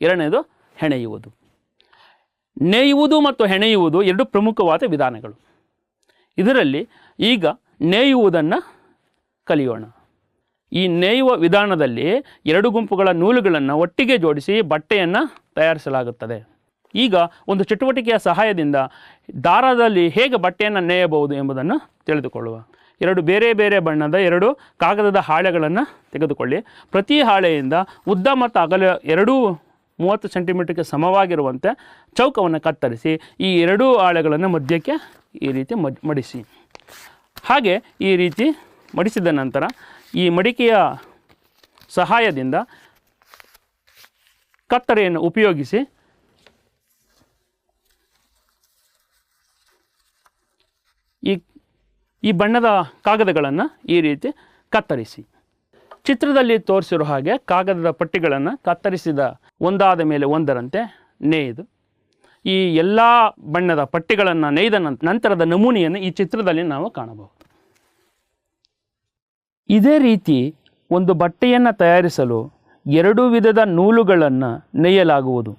A: ಎರಡನೇದು ಹೆಣೆಯುವುದು. ನೇಯುವುದು ಮತ್ತು ಹೆಣೆಯುವುದು ಎರಡು ಪ್ರಮುಖವಾದ ವಿಧಾನಗಳು. ಇದರಲ್ಲಿ ಈಗ ನೇಯುವುದನ್ನು ಕಲಿಯೋಣ. ಈ ನೇಯುವ ವಿಧಾನದಲ್ಲಿ ಎರಡು ಗುಂಪುಗಳ ನೂಲುಗಳನ್ನು ಒಟ್ಟಿಗೆ ಜೋಡಿಸಿ ಬಟ್ಟೆಯನ್ನು ತಯಾರಿಸಲಾಗುತ್ತದೆ. ಈಗ ಒಂದು ಚಟುವಟಿಕೆಯ ಸಹಾಯದಿಂದ ದಾರದಲ್ಲಿ ಹೇಗೆ ಬಟ್ಟೆಯನ್ನು ನೇಯಬಹುದು ಎಂಬುದನ್ನು ತಿಳಿದುಕೊಳ್ಳುವ. ಎರಡು ಬೇರೆ ಬೇರೆ ಬಣ್ಣದ ಎರಡು ಕಾಗದದ ಹಾಳೆಗಳನ್ನು ತೆಗೆದುಕೊಳ್ಳಿ. ಪ್ರತಿ ಹಾಳೆಯಿಂದ ಉದ್ದ ಮತ್ತು ಅಗಲ ಎರಡೂ ಮೂವತ್ತು ಸೆಂಟಿಮೀಟರ್ಗೆ ಸಮವಾಗಿರುವಂತೆ ಚೌಕವನ್ನು ಕತ್ತರಿಸಿ, ಈ ಎರಡೂ ಹಾಳೆಗಳನ್ನು ಮಧ್ಯಕ್ಕೆ ಈ ರೀತಿ ಮಡ್, ಮಡಿಸಿ. ಹಾಗೆ ಈ ರೀತಿ ಮಡಿಸಿದ ನಂತರ ಈ ಮಡಿಕೆಯ ಸಹಾಯದಿಂದ ಕತ್ತರಿಯನ್ನು ಉಪಯೋಗಿಸಿ ಈ ಈ ಬಣ್ಣದ ಕಾಗದಗಳನ್ನು ಈ ರೀತಿ ಕತ್ತರಿಸಿ. ಚಿತ್ರದಲ್ಲಿ ತೋರಿಸಿರೋ ಹಾಗೆ ಕಾಗದದ ಪಟ್ಟಿಗಳನ್ನು ಕತ್ತರಿಸಿದ ಒಂದಾದ ಮೇಲೆ ಒಂದರಂತೆ ನೇಯ್ದು ಈ ಎಲ್ಲ ಬಣ್ಣದ ಪಟ್ಟಿಗಳನ್ನು ನೇಯ್ದ ನಂತ- ನಂತರದ ನಮೂನೆಯನ್ನು ಈ ಚಿತ್ರದಲ್ಲಿ ನಾವು ಕಾಣಬಹುದು. ಇದೇ ರೀತಿ ಒಂದು ಬಟ್ಟೆಯನ್ನು ತಯಾರಿಸಲು ಎರಡು ವಿಧದ ನೂಲುಗಳನ್ನು ನೇಯಲಾಗುವುದು.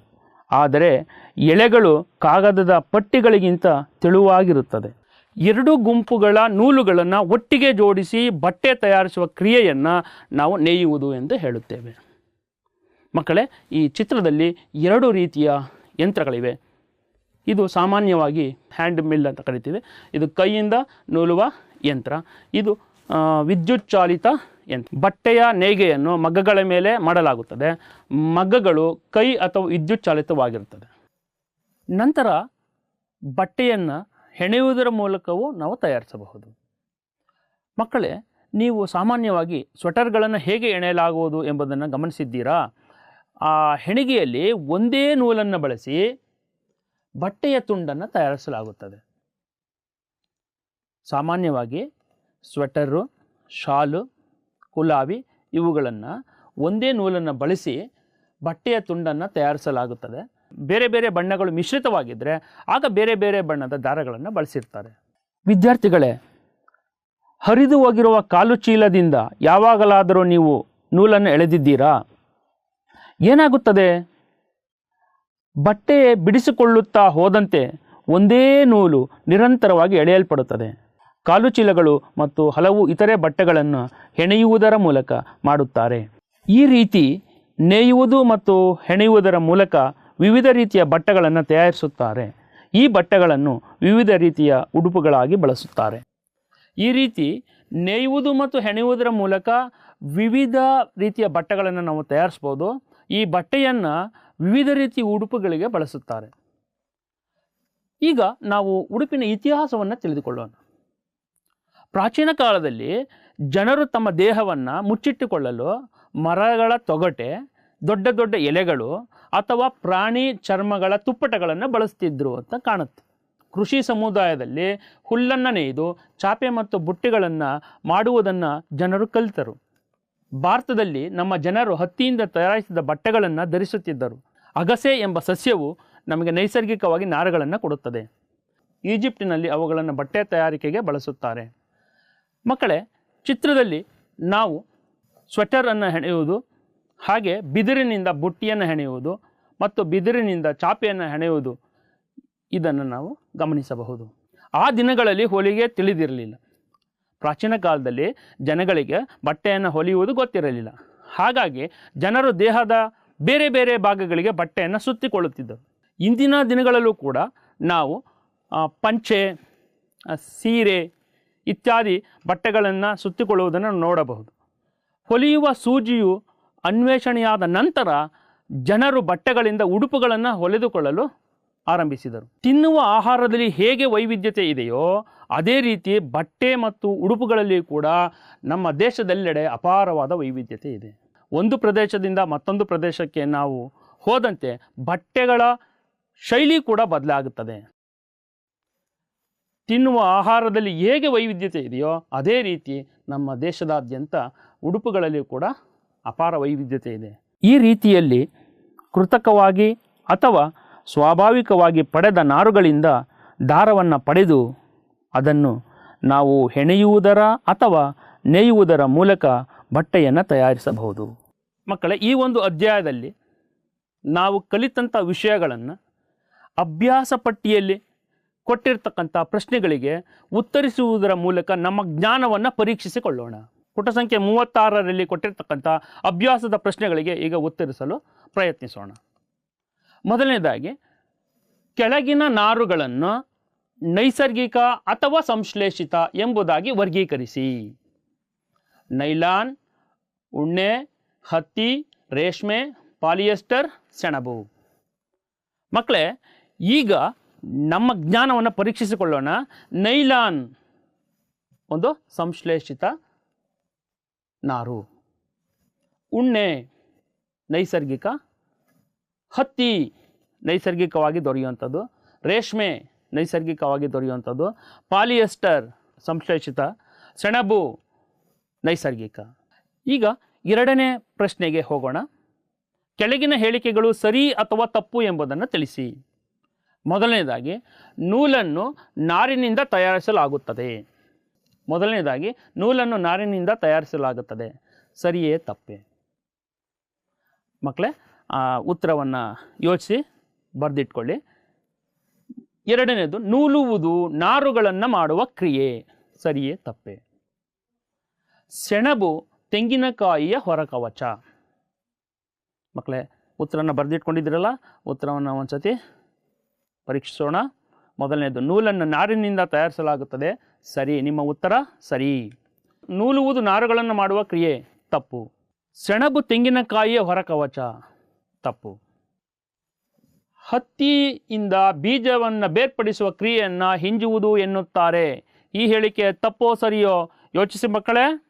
A: ಆದರೆ ಎಳೆಗಳು ಕಾಗದದ ಪಟ್ಟಿಗಳಿಗಿಂತ ತೆಳುವಾಗಿರುತ್ತದೆ. ಎರಡು ಗುಂಪುಗಳ ನೂಲುಗಳನ್ನು ಒಟ್ಟಿಗೆ ಜೋಡಿಸಿ ಬಟ್ಟೆ ತಯಾರಿಸುವ ಕ್ರಿಯೆಯನ್ನು ನಾವು ನೇಯುವುದು ಎಂದು ಹೇಳುತ್ತೇವೆ. ಮಕ್ಕಳೇ, ಈ ಚಿತ್ರದಲ್ಲಿ ಎರಡು ರೀತಿಯ ಯಂತ್ರಗಳಿವೆ. ಇದು ಸಾಮಾನ್ಯವಾಗಿ ಹ್ಯಾಂಡ್ ಮಿಲ್ ಅಂತ ಕರಿತೀವಿ. ಇದು ಕೈಯಿಂದ ನೂಲುವ ಯಂತ್ರ. ಇದು ವಿದ್ಯುತ್ ಚಾಲಿತ ಯಂತ್ರ ಬಟ್ಟೆಯ ನೇಯ್ಗೆಯನ್ನು ಮಗ್ಗಗಳ ಮೇಲೆ ಮಾಡಲಾಗುತ್ತದೆ. ಮಗ್ಗಗಳು ಕೈ ಅಥವಾ ವಿದ್ಯುತ್ ಚಾಲಿತವಾಗಿರುತ್ತದೆ. ನಂತರ ಬಟ್ಟೆಯನ್ನು ಹೆಣೆಯುವುದರ ಮೂಲಕವೂ ನಾವು ತಯಾರಿಸಬಹುದು. ಮಕ್ಕಳೇ, ನೀವು ಸಾಮಾನ್ಯವಾಗಿ ಸ್ವೆಟರ್ಗಳನ್ನು ಹೇಗೆ ಎಣೆಯಲಾಗುವುದು ಎಂಬುದನ್ನು ಗಮನಿಸಿದ್ದೀರಾ? ಆ ಹೆಣಿಗೆಯಲ್ಲಿ ಒಂದೇ ನೂಲನ್ನು ಬಳಸಿ ಬಟ್ಟೆಯ ತುಂಡನ್ನು ತಯಾರಿಸಲಾಗುತ್ತದೆ. ಸಾಮಾನ್ಯವಾಗಿ ಸ್ವೆಟರು, ಶಾಲು ಕುಲಾವಿ ಇವುಗಳನ್ನು ಒಂದೇ ನೂಲನ್ನು ಬಳಸಿ ಬಟ್ಟೆಯ ತುಂಡನ್ನು ತಯಾರಿಸಲಾಗುತ್ತದೆ. ಬೇರೆ ಬೇರೆ ಬಣ್ಣಗಳು ಮಿಶ್ರಿತವಾಗಿದ್ದರೆ ಆಗ ಬೇರೆ ಬೇರೆ ಬಣ್ಣದ ದಾರಗಳನ್ನು ಬಳಸಿರ್ತಾರೆ. ವಿದ್ಯಾರ್ಥಿಗಳೇ, ಹರಿದು ಹೋಗಿರುವ ಕಾಲು ಚೀಲದಿಂದ ಯಾವಾಗಲಾದರೂ ನೀವು ನೂಲನ್ನು ಎಳೆದಿದ್ದೀರಾ? ಏನಾಗುತ್ತದೆ? ಬಟ್ಟೆ ಬಿಡಿಸಿಕೊಳ್ಳುತ್ತಾ ಹೋದಂತೆ ಒಂದೇ ನೂಲು ನಿರಂತರವಾಗಿ ಎಳೆಯಲ್ಪಡುತ್ತದೆ. ಕಾಲು ಚೀಲಗಳು ಮತ್ತು ಹಲವು ಇತರೆ ಬಟ್ಟೆಗಳನ್ನು ಹೆಣೆಯುವುದರ ಮೂಲಕ ಮಾಡುತ್ತಾರೆ. ಈ ರೀತಿ ನೇಯುವುದು ಮತ್ತು ಹೆಣೆಯುವುದರ ಮೂಲಕ ವಿವಿಧ ರೀತಿಯ ಬಟ್ಟೆಗಳನ್ನು ತಯಾರಿಸುತ್ತಾರೆ. ಈ ಬಟ್ಟೆಗಳನ್ನು ವಿವಿಧ ರೀತಿಯ ಉಡುಪುಗಳಾಗಿ ಬಳಸುತ್ತಾರೆ. ಈ ರೀತಿ ನೇಯುವುದು ಮತ್ತು ಹೆಣೆಯುವುದರ ಮೂಲಕ ವಿವಿಧ ರೀತಿಯ ಬಟ್ಟೆಗಳನ್ನು ನಾವು ತಯಾರಿಸ್ಬೋದು ಈ ಬಟ್ಟೆಯನ್ನು ವಿವಿಧ ರೀತಿಯ ಉಡುಪುಗಳಿಗೆ ಬಳಸುತ್ತಾರೆ. ಈಗ ನಾವು ಉಡುಪಿನ ಇತಿಹಾಸವನ್ನು ತಿಳಿದುಕೊಳ್ಳೋಣ. ಪ್ರಾಚೀನ ಕಾಲದಲ್ಲಿ ಜನರು ತಮ್ಮ ದೇಹವನ್ನು ಮುಚ್ಚಿಟ್ಟುಕೊಳ್ಳಲು ಮರಗಳ ತೊಗಟೆ, ದೊಡ್ಡ ದೊಡ್ಡ ಎಲೆಗಳು ಅಥವಾ ಪ್ರಾಣಿ ಚರ್ಮಗಳ ತುಪ್ಪಟಗಳನ್ನು ಬಳಸ್ತಿದ್ರು ಅಂತ ಕಾಣುತ್ತೆ. ಕೃಷಿ ಸಮುದಾಯದಲ್ಲಿ ಹುಲ್ಲನ್ನು ನೇಯ್ದು ಚಾಪೆ ಮತ್ತು ಬುಟ್ಟಿಗಳನ್ನು ಮಾಡುವುದನ್ನು ಜನರು ಕಲಿತರು. ಭಾರತದಲ್ಲಿ ನಮ್ಮ ಜನರು ಹತ್ತಿಯಿಂದ ತಯಾರಿಸಿದ ಬಟ್ಟೆಗಳನ್ನು ಧರಿಸುತ್ತಿದ್ದರು. ಅಗಸೆ ಎಂಬ ಸಸ್ಯವು ನಮಗೆ ನೈಸರ್ಗಿಕವಾಗಿ ನಾರುಗಳನ್ನು ಕೊಡುತ್ತದೆ. ಈಜಿಪ್ಟಿನಲ್ಲಿ ಅವುಗಳನ್ನು ಬಟ್ಟೆ ತಯಾರಿಕೆಗೆ ಬಳಸುತ್ತಾರೆ. ಮಕ್ಕಳೇ, ಚಿತ್ರದಲ್ಲಿ ನಾವು ಸ್ವೆಟರನ್ನು ಹೆಣೆಯುವುದು, ಹಾಗೆ ಬಿದಿರಿನಿಂದ ಬುಟ್ಟಿಯನ್ನು ಹೆಣೆಯುವುದು ಮತ್ತು ಬಿದಿರಿನಿಂದ ಚಾಪೆಯನ್ನು ಹೆಣೆಯುವುದು, ಇದನ್ನು ನಾವು ಗಮನಿಸಬಹುದು. ಆ ದಿನಗಳಲ್ಲಿ ಹೊಲಿಗೆ ತಿಳಿದಿರಲಿಲ್ಲ. ಪ್ರಾಚೀನ ಕಾಲದಲ್ಲಿ ಜನಗಳಿಗೆ ಬಟ್ಟೆಯನ್ನು ಹೊಲಿಯುವುದು ಗೊತ್ತಿರಲಿಲ್ಲ. ಹಾಗಾಗಿ ಜನರು ದೇಹದ ಬೇರೆ ಬೇರೆ ಭಾಗಗಳಿಗೆ ಬಟ್ಟೆಯನ್ನು ಸುತ್ತಿಕೊಳ್ಳುತ್ತಿದ್ದರು. ಇಂದಿನ ದಿನಗಳಲ್ಲೂ ಕೂಡ ನಾವು ಪಂಚೆ ಸೀರೆ ಇತ್ಯಾದಿ ಬಟ್ಟೆಗಳನ್ನು ಸುತ್ತಿಕೊಳ್ಳುವುದನ್ನು ನೋಡಬಹುದು. ಹೊಲಿಯುವ ಸೂಜಿಯು ಅನ್ವೇಷಣೆಯಾದ ನಂತರ ಜನರು ಬಟ್ಟೆಗಳಿಂದ ಉಡುಪುಗಳನ್ನು ಹೊಲೆದುಕೊಳ್ಳಲು ಆರಂಭಿಸಿದರು. ತಿನ್ನುವ ಆಹಾರದಲ್ಲಿ ಹೇಗೆ ವೈವಿಧ್ಯತೆ ಇದೆಯೋ ಅದೇ ರೀತಿ ಬಟ್ಟೆ ಮತ್ತು ಉಡುಪುಗಳಲ್ಲಿ ಕೂಡ ನಮ್ಮ ದೇಶದೆಲ್ಲೆಡೆ ಅಪಾರವಾದ ವೈವಿಧ್ಯತೆ ಇದೆ. ಒಂದು ಪ್ರದೇಶದಿಂದ ಮತ್ತೊಂದು ಪ್ರದೇಶಕ್ಕೆ ನಾವು ಹೋದಂತೆ ಬಟ್ಟೆಗಳ ಶೈಲಿ ಕೂಡ ಬದಲಾಗುತ್ತದೆ. ತಿನ್ನುವ ಆಹಾರದಲ್ಲಿ ಹೇಗೆ ವೈವಿಧ್ಯತೆ ಇದೆಯೋ ಅದೇ ರೀತಿ ನಮ್ಮ ದೇಶದಾದ್ಯಂತ ಉಡುಪುಗಳಲ್ಲಿ ಕೂಡ ಅಪಾರ ವೈವಿಧ್ಯತೆ ಇದೆ. ಈ ರೀತಿಯಲ್ಲಿ ಕೃತಕವಾಗಿ ಅಥವಾ ಸ್ವಾಭಾವಿಕವಾಗಿ ಪಡೆದ ನಾರುಗಳಿಂದ ದಾರವನ್ನು ಪಡೆದು ಅದನ್ನು ನಾವು ಹೆಣೆಯುವುದರ ಅಥವಾ ನೇಯುವುದರ ಮೂಲಕ ಬಟ್ಟೆಯನ್ನು ತಯಾರಿಸಬಹುದು. ಮಕ್ಕಳೇ, ಈ ಒಂದು ಅಧ್ಯಾಯದಲ್ಲಿ ನಾವು ಕಲಿತಂಥ ವಿಷಯಗಳನ್ನು ಅಭ್ಯಾಸ ಪಟ್ಟಿಯಲ್ಲಿ ಕೊಟ್ಟಿರ್ತಕ್ಕಂಥ ಪ್ರಶ್ನೆಗಳಿಗೆ ಉತ್ತರಿಸುವುದರ ಮೂಲಕ ನಮ್ಮ ಜ್ಞಾನವನ್ನು ಪರೀಕ್ಷಿಸಿಕೊಳ್ಳೋಣ. ಪುಟ ಸಂಖ್ಯೆ ಮೂವತ್ತಾರರಲ್ಲಿ ಕೊಟ್ಟಿರ್ತಕ್ಕಂಥ ಅಭ್ಯಾಸದ ಪ್ರಶ್ನೆಗಳಿಗೆ ಈಗ ಉತ್ತರಿಸಲು ಪ್ರಯತ್ನಿಸೋಣ. ಮೊದಲನೇದಾಗಿ, ಕೆಳಗಿನ ನಾರುಗಳನ್ನು ನೈಸರ್ಗಿಕ ಅಥವಾ ಸಂಶ್ಲೇಷಿತ ಎಂಬುದಾಗಿ ವರ್ಗೀಕರಿಸಿ. ನೈಲಾನ್, ಉಣ್ಣೆ, ಹತ್ತಿ, ರೇಷ್ಮೆ, ಪಾಲಿಯೆಸ್ಟರ್, ಸೆಣಬು. ಮಕ್ಕಳೇ ಈಗ ನಮ್ಮ ಜ್ಞಾನವನ್ನು ಪರೀಕ್ಷಿಸಿಕೊಳ್ಳೋಣ. ನೈಲಾನ್, ಒಂದು ಸಂಶ್ಲೇಷಿತ ನಾರು. ಉಣ್ಣೆ, ನೈಸರ್ಗಿಕ. ಹತ್ತಿ, ನೈಸರ್ಗಿಕವಾಗಿ ದೊರೆಯುವಂಥದ್ದು. ರೇಷ್ಮೆ, ನೈಸರ್ಗಿಕವಾಗಿ ದೊರೆಯುವಂಥದ್ದು. ಪಾಲಿಯೆಸ್ಟರ್, ಸಂಶ್ಲೇಷಿತ. ಸೆಣಬು, ನೈಸರ್ಗಿಕ. ಈಗ ಎರಡನೇ ಪ್ರಶ್ನೆಗೆ ಹೋಗೋಣ. ಕೆಳಗಿನ ಹೇಳಿಕೆಗಳು ಸರಿ ಅಥವಾ ತಪ್ಪು ಎಂಬುದನ್ನು ತಿಳಿಸಿ. ಮೊದಲನೇದಾಗಿ ನೂಲನ್ನು ನಾರಿನಿಂದ ತಯಾರಿಸಲಾಗುತ್ತದೆ. ಮೊದಲನೇದಾಗಿ ನೂಲನ್ನು ನಾರಿನಿಂದ ತಯಾರಿಸಲಾಗುತ್ತದೆ. ಸರಿಯೇ ತಪ್ಪೆ? ಮಕ್ಕಳೇ ಉತ್ತರವನ್ನು ಯೋಚಿಸಿ, ಬರೆದಿಟ್ಕೊಳ್ಳಿ. ಎರಡನೇದು, ನೂಲುವುದು ನಾರುಗಳನ್ನು ಮಾಡುವ ಕ್ರಿಯೆ. ಸರಿಯೇ ತಪ್ಪೆ? ಸೆಣಬು ತೆಂಗಿನಕಾಯಿಯ ಹೊರಕವಚ. ಮಕ್ಕಳೇ ಉತ್ತರನ ಬರೆದಿಟ್ಕೊಂಡಿದ್ದೀರಲ್ಲ, ಉತ್ತರವನ್ನು ಒಂದ್ಸತಿ ಪರೀಕ್ಷಿಸೋಣ. ಮೊದಲನೇದು, ನೂಲನ್ನು ನಾರಿನಿಂದ ತಯಾರಿಸಲಾಗುತ್ತದೆ. ಸರಿ, ನಿಮ್ಮ ಉತ್ತರ? ಸರಿ. ನೂಲುವುದು ನಾರುಗಳನ್ನು ಮಾಡುವ ಕ್ರಿಯೆ. ತಪ್ಪು. ಸೆಣಬು ತೆಂಗಿನಕಾಯಿಯ ಹೊರಕವಚ. ತಪ್ಪು. ಹತ್ತಿಯಿಂದ ಬೀಜವನ್ನು ಬೇರ್ಪಡಿಸುವ ಕ್ರಿಯೆಯನ್ನು ಹಿಂಜುವುದು ಎನ್ನುತ್ತಾರೆ. ಈ ಹೇಳಿಕೆ ತಪ್ಪೋ, ಸರಿಯೋ? ಯೋಚಿಸಿ ಮಕ್ಕಳೇ.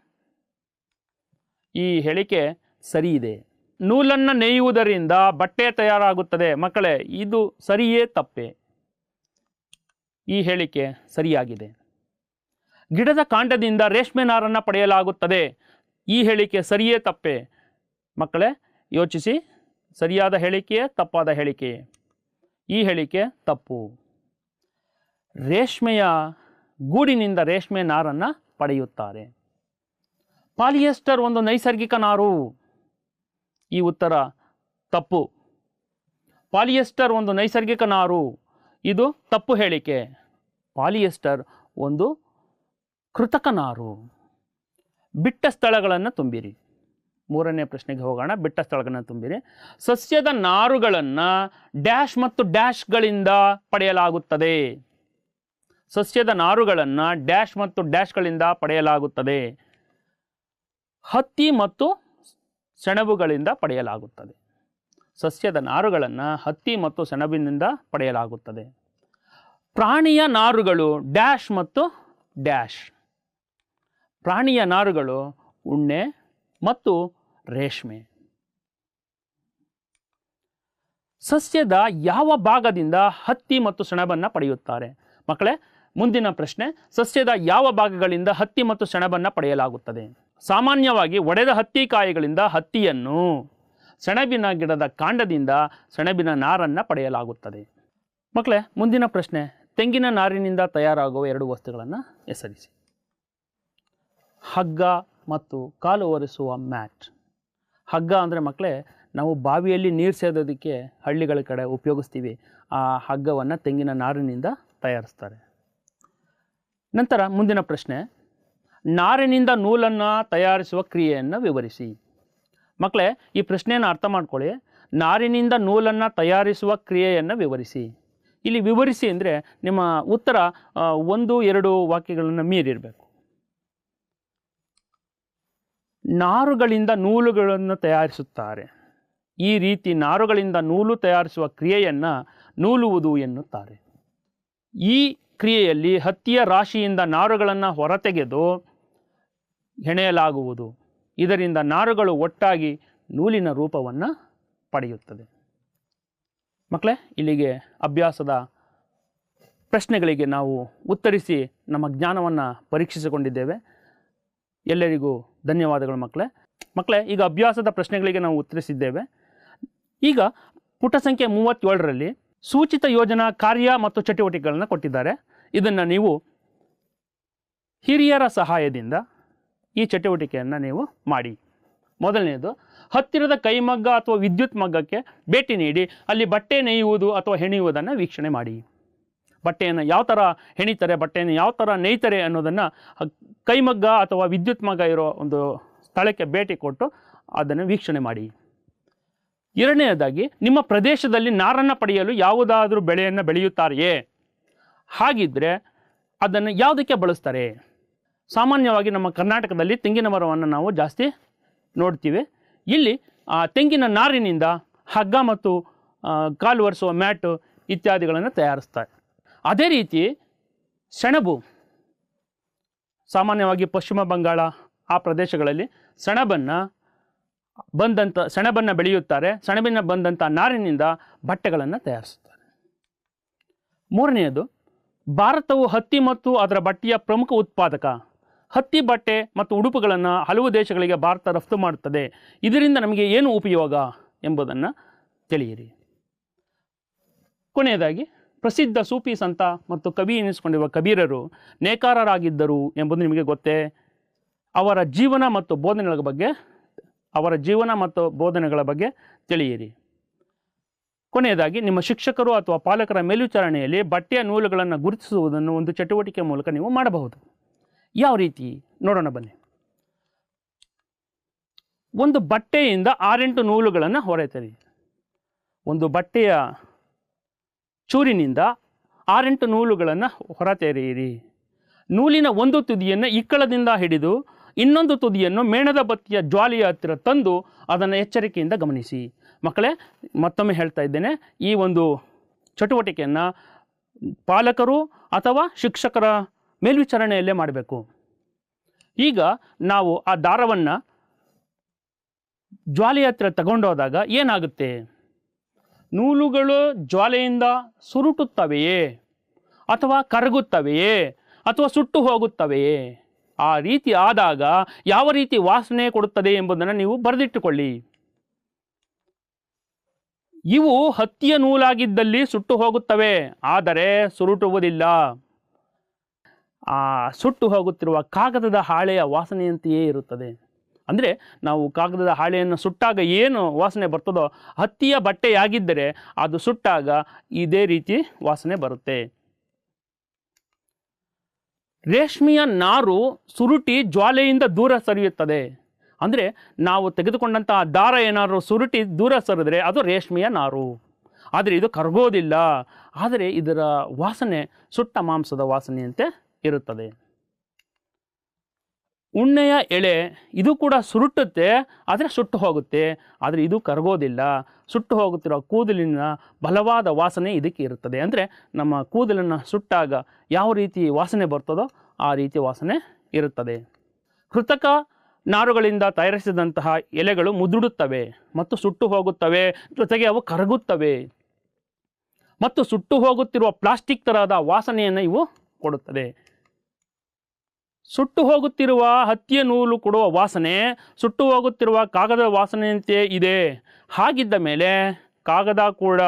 A: ಈ ಹೇಳಿಕೆ ಸರಿ ಇದೆ ನೂಲನ್ನು ನೇಯುವುದರಿಂದ ಬಟ್ಟೆ ತಯಾರಾಗುತ್ತದೆ. ಮಕ್ಕಳೇ, ಇದು ಸರಿಯೇ ತಪ್ಪೇ? ಈ ಹೇಳಿಕೆ ಸರಿಯಾಗಿದೆ. ಗಿಡದ ಕಾಂಡದಿಂದ ರೇಷ್ಮೆ ನಾರನ್ನು ಪಡೆಯಲಾಗುತ್ತದೆ. ಈ ಹೇಳಿಕೆ ಸರಿಯೇ ತಪ್ಪೇ? ಮಕ್ಕಳೇ, ಯೋಚಿಸಿ. ಸರಿಯಾದ ಹೇಳಿಕೆಯೇ, ತಪ್ಪಾದ ಹೇಳಿಕೆಯೇ ಈ ಹೇಳಿಕೆ ತಪ್ಪು. ರೇಷ್ಮೆಯ ಗೂಡಿನಿಂದ ರೇಷ್ಮೆ ನಾರನ್ನು ಪಡೆಯುತ್ತಾರೆ. ಪಾಲಿಯೆಸ್ಟರ್ ಒಂದು ನೈಸರ್ಗಿಕ ನಾರು. ಈ ಉತ್ತರ ತಪ್ಪು. ಪಾಲಿಯೆಸ್ಟರ್ ಒಂದು ನೈಸರ್ಗಿಕ ನಾರು, ಇದು ತಪ್ಪು ಹೇಳಿಕೆ. ಪಾಲಿಯೆಸ್ಟರ್ ಒಂದು ಕೃತಕ ನಾರು. ಬಿಟ್ಟ ಸ್ಥಳಗಳನ್ನು ತುಂಬಿರಿ. ಮೂರನೇ ಪ್ರಶ್ನೆಗೆ ಹೋಗೋಣ. ಬಿಟ್ಟ ಸ್ಥಳಗಳನ್ನು ತುಂಬಿರಿ. ಸಸ್ಯದ ನಾರುಗಳನ್ನು ಡ್ಯಾಶ್ ಮತ್ತು ಡ್ಯಾಶ್ಗಳಿಂದ ಪಡೆಯಲಾಗುತ್ತದೆ. ಸಸ್ಯದ ನಾರುಗಳನ್ನು ಡ್ಯಾಶ್ ಮತ್ತು ಡ್ಯಾಶ್ಗಳಿಂದ ಪಡೆಯಲಾಗುತ್ತದೆ. ಹತ್ತಿ ಮತ್ತು ಸೆಣಬುಗಳಿಂದ ಪಡೆಯಲಾಗುತ್ತದೆ. ಸಸ್ಯದ ನಾರುಗಳನ್ನು ಹತ್ತಿ ಮತ್ತು ಸೆಣಬಿನಿಂದ ಪಡೆಯಲಾಗುತ್ತದೆ. ಪ್ರಾಣಿಯ ನಾರುಗಳು ಡ್ಯಾಶ್ ಮತ್ತು ಡ್ಯಾಶ್. ಪ್ರಾಣಿಯ ನಾರುಗಳು ಉಣ್ಣೆ ಮತ್ತು ರೇಷ್ಮೆ. ಸಸ್ಯದ ಯಾವ ಭಾಗದಿಂದ ಹತ್ತಿ ಮತ್ತು ಸೆಣಬನ್ನು ಪಡೆಯುತ್ತಾರೆ? ಮಕ್ಕಳೇ, ಮುಂದಿನ ಪ್ರಶ್ನೆ, ಸಸ್ಯದ ಯಾವ ಭಾಗಗಳಿಂದ ಹತ್ತಿ ಮತ್ತು ಸೆಣಬನ್ನು ಪಡೆಯಲಾಗುತ್ತದೆ? ಸಾಮಾನ್ಯವಾಗಿ ಒಡೆದ ಹತ್ತಿ ಕಾಯಿಗಳಿಂದ ಹತ್ತಿಯನ್ನು ಸೆಣಬಿನ ಗಿಡದ ಕಾಂಡದಿಂದ ಸೆಣಬಿನ ನಾರನ್ನು ಪಡೆಯಲಾಗುತ್ತದೆ. ಮಕ್ಕಳೇ, ಮುಂದಿನ ಪ್ರಶ್ನೆ, ತೆಂಗಿನ ನಾರಿನಿಂದ ತಯಾರಾಗುವ ಎರಡು ವಸ್ತುಗಳನ್ನು ಹೆಸರಿಸಿ. ಹಗ್ಗ ಮತ್ತು ಕಾಲು ಒರೆಸುವ ಮ್ಯಾಟ್. ಹಗ್ಗ ಅಂದರೆ ಮಕ್ಕಳೇ, ನಾವು ಬಾವಿಯಲ್ಲಿ ನೀರು ಸೇದೋದಕ್ಕೆ ಹಳ್ಳಿಗಳ ಕಡೆ ಉಪಯೋಗಿಸ್ತೀವಿ. ಆ ಹಗ್ಗವನ್ನು ತೆಂಗಿನ ನಾರಿನಿಂದ ತಯಾರಿಸ್ತಾರೆ. ನಂತರ ಮುಂದಿನ ಪ್ರಶ್ನೆ ನಾರಿನಿಂದ ನೂಲನ್ನು ತಯಾರಿಸುವ ಕ್ರಿಯೆಯನ್ನು ವಿವರಿಸಿ. ಮಕ್ಕಳೇ ಈ ಪ್ರಶ್ನೆಯನ್ನು ಅರ್ಥ ಮಾಡ್ಕೊಳ್ಳಿ. ನಾರಿನಿಂದ ನೂಲನ್ನು ತಯಾರಿಸುವ ಕ್ರಿಯೆಯನ್ನು ವಿವರಿಸಿ. ಇಲ್ಲಿ ವಿವರಿಸಿ ಅಂದರೆ ನಿಮ್ಮ ಉತ್ತರ ಒಂದು, ಎರಡು ವಾಕ್ಯಗಳನ್ನು ಮೀರಿರಬೇಕು. ನಾರುಗಳಿಂದ ನೂಲುಗಳನ್ನು ತಯಾರಿಸುತ್ತಾರೆ. ಈ ರೀತಿ ನಾರುಗಳಿಂದ ನೂಲು ತಯಾರಿಸುವ ಕ್ರಿಯೆಯನ್ನು ನೂಲುವುದು ಎನ್ನುತ್ತಾರೆ. ಈ ಕ್ರಿಯೆಯಲ್ಲಿ ಹತ್ತಿಯ ರಾಶಿಯಿಂದ ನಾರುಗಳನ್ನು ಹೊರತೆಗೆದು ಹೆಣೆಯಲಾಗುವುದು. ಇದರಿಂದ ನಾರುಗಳು ಒಟ್ಟಾಗಿ ನೂಲಿನ ರೂಪವನ್ನು ಪಡೆಯುತ್ತದೆ. ಮಕ್ಕಳೇ, ಇಲ್ಲಿಗೆ ಅಭ್ಯಾಸದ ಪ್ರಶ್ನೆಗಳಿಗೆ ನಾವು ಉತ್ತರಿಸಿ ನಮ್ಮ ಜ್ಞಾನವನ್ನು ಪರೀಕ್ಷಿಸಿಕೊಂಡಿದ್ದೇವೆ. ಎಲ್ಲರಿಗೂ ಧನ್ಯವಾದಗಳು ಮಕ್ಕಳೇ. ಮಕ್ಕಳೇ, ಈಗ ಅಭ್ಯಾಸದ ಪ್ರಶ್ನೆಗಳಿಗೆ ನಾವು ಉತ್ತರಿಸಿದ್ದೇವೆ. ಈಗ ಪುಟ ಸಂಖ್ಯೆ ಮೂವತ್ತೇಳರಲ್ಲಿ ಸೂಚಿತ ಯೋಜನಾ ಕಾರ್ಯ ಮತ್ತು ಚಟುವಟಿಕೆಗಳನ್ನು ಕೊಟ್ಟಿದ್ದಾರೆ. ಇದನ್ನು ನೀವು ಹಿರಿಯರ ಸಹಾಯದಿಂದ ಈ ಚಟುವಟಿಕೆಯನ್ನು ನೀವು ಮಾಡಿ. ಮೊದಲನೆಯದು ಹತ್ತಿರದ ಕೈಮಗ್ಗ ಅಥವಾ ವಿದ್ಯುತ್ ಮಗ್ಗಕ್ಕೆ ಭೇಟಿ ನೀಡಿ, ಅಲ್ಲಿ ಬಟ್ಟೆ ನೇಯುವುದು ಅಥವಾ ಹೆಣೆಯುವುದನ್ನು ವೀಕ್ಷಣೆ ಮಾಡಿ. ಬಟ್ಟೆಯನ್ನು ಯಾವ ಥರ ಹೆಣಿತಾರೆ, ಬಟ್ಟೆಯನ್ನು ಯಾವ ಥರ ನೇಯ್ತಾರೆ ಅನ್ನೋದನ್ನು ಕೈಮಗ್ಗ ಅಥವಾ ವಿದ್ಯುತ್ ಮಗ್ಗ ಇರೋ ಒಂದು ಸ್ಥಳಕ್ಕೆ ಭೇಟಿ ಕೊಟ್ಟು ಅದನ್ನು ವೀಕ್ಷಣೆ ಮಾಡಿ. ಎರಡನೆಯದಾಗಿ ನಿಮ್ಮ ಪ್ರದೇಶದಲ್ಲಿ ನಾರನ್ನು ಪಡೆಯಲು ಯಾವುದಾದರೂ ಬೆಳೆಯನ್ನು ಬೆಳೆಯುತ್ತಾರೆಯೇ? ಹಾಗಿದ್ದರೆ ಅದನ್ನು ಯಾವುದಕ್ಕೆ ಬಳಸ್ತಾರೆ? ಸಾಮಾನ್ಯವಾಗಿ ನಮ್ಮ ಕರ್ನಾಟಕದಲ್ಲಿ ತೆಂಗಿನ ಮರವನ್ನು ನಾವು ಜಾಸ್ತಿ ನೋಡ್ತೀವಿ. ಇಲ್ಲಿ, ಆ, ತೆಂಗಿನ ನಾರಿನಿಂದ ಹಗ್ಗ ಮತ್ತು ಕಾಲು ಒರೆಸುವ ಮ್ಯಾಟು ಇತ್ಯಾದಿಗಳನ್ನು ತಯಾರಿಸ್ತಾರೆ. ಅದೇ ರೀತಿ ಸೆಣಬು, ಸಾಮಾನ್ಯವಾಗಿ ಪಶ್ಚಿಮ ಬಂಗಾಳ ಆ ಪ್ರದೇಶಗಳಲ್ಲಿ ಸೆಣಬನ್ನು ಬಂದಂಥ ಸೆಣಬನ್ನು ಬೆಳೆಯುತ್ತಾರೆ. ಸೆಣಬಿನ ಬಂದಂಥ ನಾರಿನಿಂದ ಬಟ್ಟೆಗಳನ್ನು ತಯಾರಿಸುತ್ತಾರೆ ಮೂರನೆಯದು, ಭಾರತವು ಹತ್ತಿ ಮತ್ತು ಅದರ ಬಟ್ಟೆಯ ಪ್ರಮುಖ ಉತ್ಪಾದಕ ಹತ್ತಿ ಬಟ್ಟೆ ಮತ್ತು ಉಡುಪುಗಳನ್ನು ಹಲವು ದೇಶಗಳಿಗೆ ಭಾರತ ರಫ್ತು ಮಾಡುತ್ತದೆ. ಇದರಿಂದ ನಮಗೆ ಏನು ಉಪಯೋಗ ಎಂಬುದನ್ನು ತಿಳಿಯಿರಿ. ಕೊನೆಯದಾಗಿ, ಪ್ರಸಿದ್ಧ ಸೂಫಿ ಸಂತ ಮತ್ತು ಕವಿ ಎನಿಸಿಕೊಂಡಿರುವ ಕಬೀರರು ನೇಕಾರರಾಗಿದ್ದರು ಎಂಬುದು ನಿಮಗೆ ಗೊತ್ತೇ. ಅವರ ಜೀವನ ಮತ್ತು ಬೋಧನೆಗಳ ಬಗ್ಗೆ, ಅವರ ಜೀವನ ಮತ್ತು ಬೋಧನೆಗಳ ಬಗ್ಗೆ ತಿಳಿಯಿರಿ. ಕೊನೆಯದಾಗಿ, ನಿಮ್ಮ ಶಿಕ್ಷಕರು ಅಥವಾ ಪಾಲಕರ ಮೇಲ್ವಿಚಾರಣೆಯಲ್ಲಿ ಬಟ್ಟೆಯ ನೂಲುಗಳನ್ನು ಗುರುತಿಸುವುದನ್ನು ಒಂದು ಚಟುವಟಿಕೆ ಮೂಲಕ ನೀವು ಮಾಡಬಹುದು. ಯಾವ ರೀತಿ? ನೋಡೋಣ ಬನ್ನಿ. ಒಂದು ಬಟ್ಟೆಯಿಂದ ಆರೆಂಟು ನೂಲುಗಳನ್ನು ಹೊರೆತರಿ. ಒಂದು ಬಟ್ಟೆಯ ಚೂರಿನಿಂದ ಆರೆಂಟು ನೂಲುಗಳನ್ನು ಹೊರತೆರೆಯಿರಿ. ನೂಲಿನ ಒಂದು ತುದಿಯನ್ನು ಇಕ್ಕಳದಿಂದ ಹಿಡಿದು ಇನ್ನೊಂದು ತುದಿಯನ್ನು ಮೇಣದ ಬತ್ತಿಯ ಜ್ವಾಲೆಯ ಹತ್ತಿರ ತಂದು ಅದನ್ನು ಎಚ್ಚರಿಕೆಯಿಂದ ಗಮನಿಸಿ. ಮಕ್ಕಳೇ, ಮತ್ತೊಮ್ಮೆ ಹೇಳ್ತಾ ಇದ್ದೇನೆ, ಈ ಒಂದು ಚಟುವಟಿಕೆಯನ್ನು ಪಾಲಕರು ಅಥವಾ ಶಿಕ್ಷಕರ ಮೇಲ್ವಿಚಾರಣೆಯಲ್ಲೇ ಮಾಡಬೇಕು. ಈಗ ನಾವು ಆ ದಾರವನ್ನು ಜ್ವಾಲೆ ಹತ್ರ ತಗೊಂಡೋದಾಗ ಏನಾಗುತ್ತೆ? ನೂಲುಗಳು ಜ್ವಾಲೆಯಿಂದ ಸುರುಟುತ್ತವೆಯೇ? ಅಥವಾ ಕರಗುತ್ತವೆಯೇ? ಅಥವಾ ಸುಟ್ಟು ಹೋಗುತ್ತವೆಯೇ? ಆ ರೀತಿ ಆದಾಗ ಯಾವ ರೀತಿ ವಾಸನೆ ಕೊಡುತ್ತದೆ ಎಂಬುದನ್ನು ನೀವು ಬರೆದಿಟ್ಟುಕೊಳ್ಳಿ. ಇವು ಹತ್ತಿಯ ನೂಲಾಗಿದ್ದಲ್ಲಿ ಸುಟ್ಟು ಹೋಗುತ್ತವೆ, ಆದರೆ ಸುರುಟುವುದಿಲ್ಲ. ಆ ಸುಟ್ಟು ಹೋಗುತ್ತಿರುವ ಕಾಗದದ ಹಾಳೆಯ ವಾಸನೆಯಂತೆಯೇ ಇರುತ್ತದೆ. ಅಂದರೆ ನಾವು ಕಾಗದದ ಹಾಳೆಯನ್ನು ಸುಟ್ಟಾಗ ಏನು ವಾಸನೆ ಬರ್ತದೋ ಹತ್ತಿಯ ಬಟ್ಟೆಯಾಗಿದ್ದರೆ ಅದು ಸುಟ್ಟಾಗ ಇದೇ ರೀತಿ ವಾಸನೆ ಬರುತ್ತೆ. ರೇಷ್ಮೆಯ ನಾರು ಸುರುಟಿ ಜ್ವಾಲೆಯಿಂದ ದೂರ ಸರಿಯುತ್ತದೆ. ಅಂದರೆ ನಾವು ತೆಗೆದುಕೊಂಡಂತಹ ದಾರ ಏನಾದರೂ ಸುರುಟಿ ದೂರ ಸರಿದ್ರೆ ಅದು ರೇಷ್ಮೆಯ ನಾರು. ಆದರೆ ಇದು ಕರಗೋದಿಲ್ಲ. ಆದರೆ ಇದರ ವಾಸನೆ ಸುಟ್ಟ ಮಾಂಸದ ವಾಸನೆಯಂತೆ ಇರುತ್ತದೆ. ಉಣ್ಣೆಯ ಎಳೆ ಇದು ಕೂಡ ಸುರುಟುತ್ತೆ ಆದರೆ ಸುಟ್ಟು ಹೋಗುತ್ತೆ. ಆದರೆ ಇದು ಕರಗೋದಿಲ್ಲ. ಸುಟ್ಟು ಹೋಗುತ್ತಿರುವ ಕೂದಲಿನ ಬಲವಾದ ವಾಸನೆ ಇದಕ್ಕೆ ಇರುತ್ತದೆ. ಅಂದರೆ ನಮ್ಮ ಕೂದಲನ್ನು ಸುಟ್ಟಾಗ ಯಾವ ರೀತಿ ವಾಸನೆ ಬರ್ತದೋ ಆ ರೀತಿ ವಾಸನೆ ಇರುತ್ತದೆ. ಕೃತಕ ನಾರುಗಳಿಂದ ತಯಾರಿಸಿದಂತಹ ಎಲೆಗಳು ಮುದುಡುತ್ತವೆ ಮತ್ತು ಸುಟ್ಟು ಹೋಗುತ್ತವೆ. ಜೊತೆಗೆ ಅವು ಕರಗುತ್ತವೆ. ಮತ್ತು ಸುಟ್ಟು ಹೋಗುತ್ತಿರುವ ಪ್ಲಾಸ್ಟಿಕ್ ಥರದ ವಾಸನೆಯನ್ನು ಇವು ಕೊಡುತ್ತದೆ ಸುಟ್ಟು ಹೋಗುತ್ತಿರುವ ಹತ್ತಿಯ ನೂಲು ಕೊಡುವ ವಾಸನೆ, ಸುಟ್ಟು ಹೋಗುತ್ತಿರುವ ಕಾಗದ ವಾಸನೆಯಂತೆ ಇದೆ. ಹಾಗಿದ್ದ ಮೇಲೆ ಕಾಗದ ಕೂಡ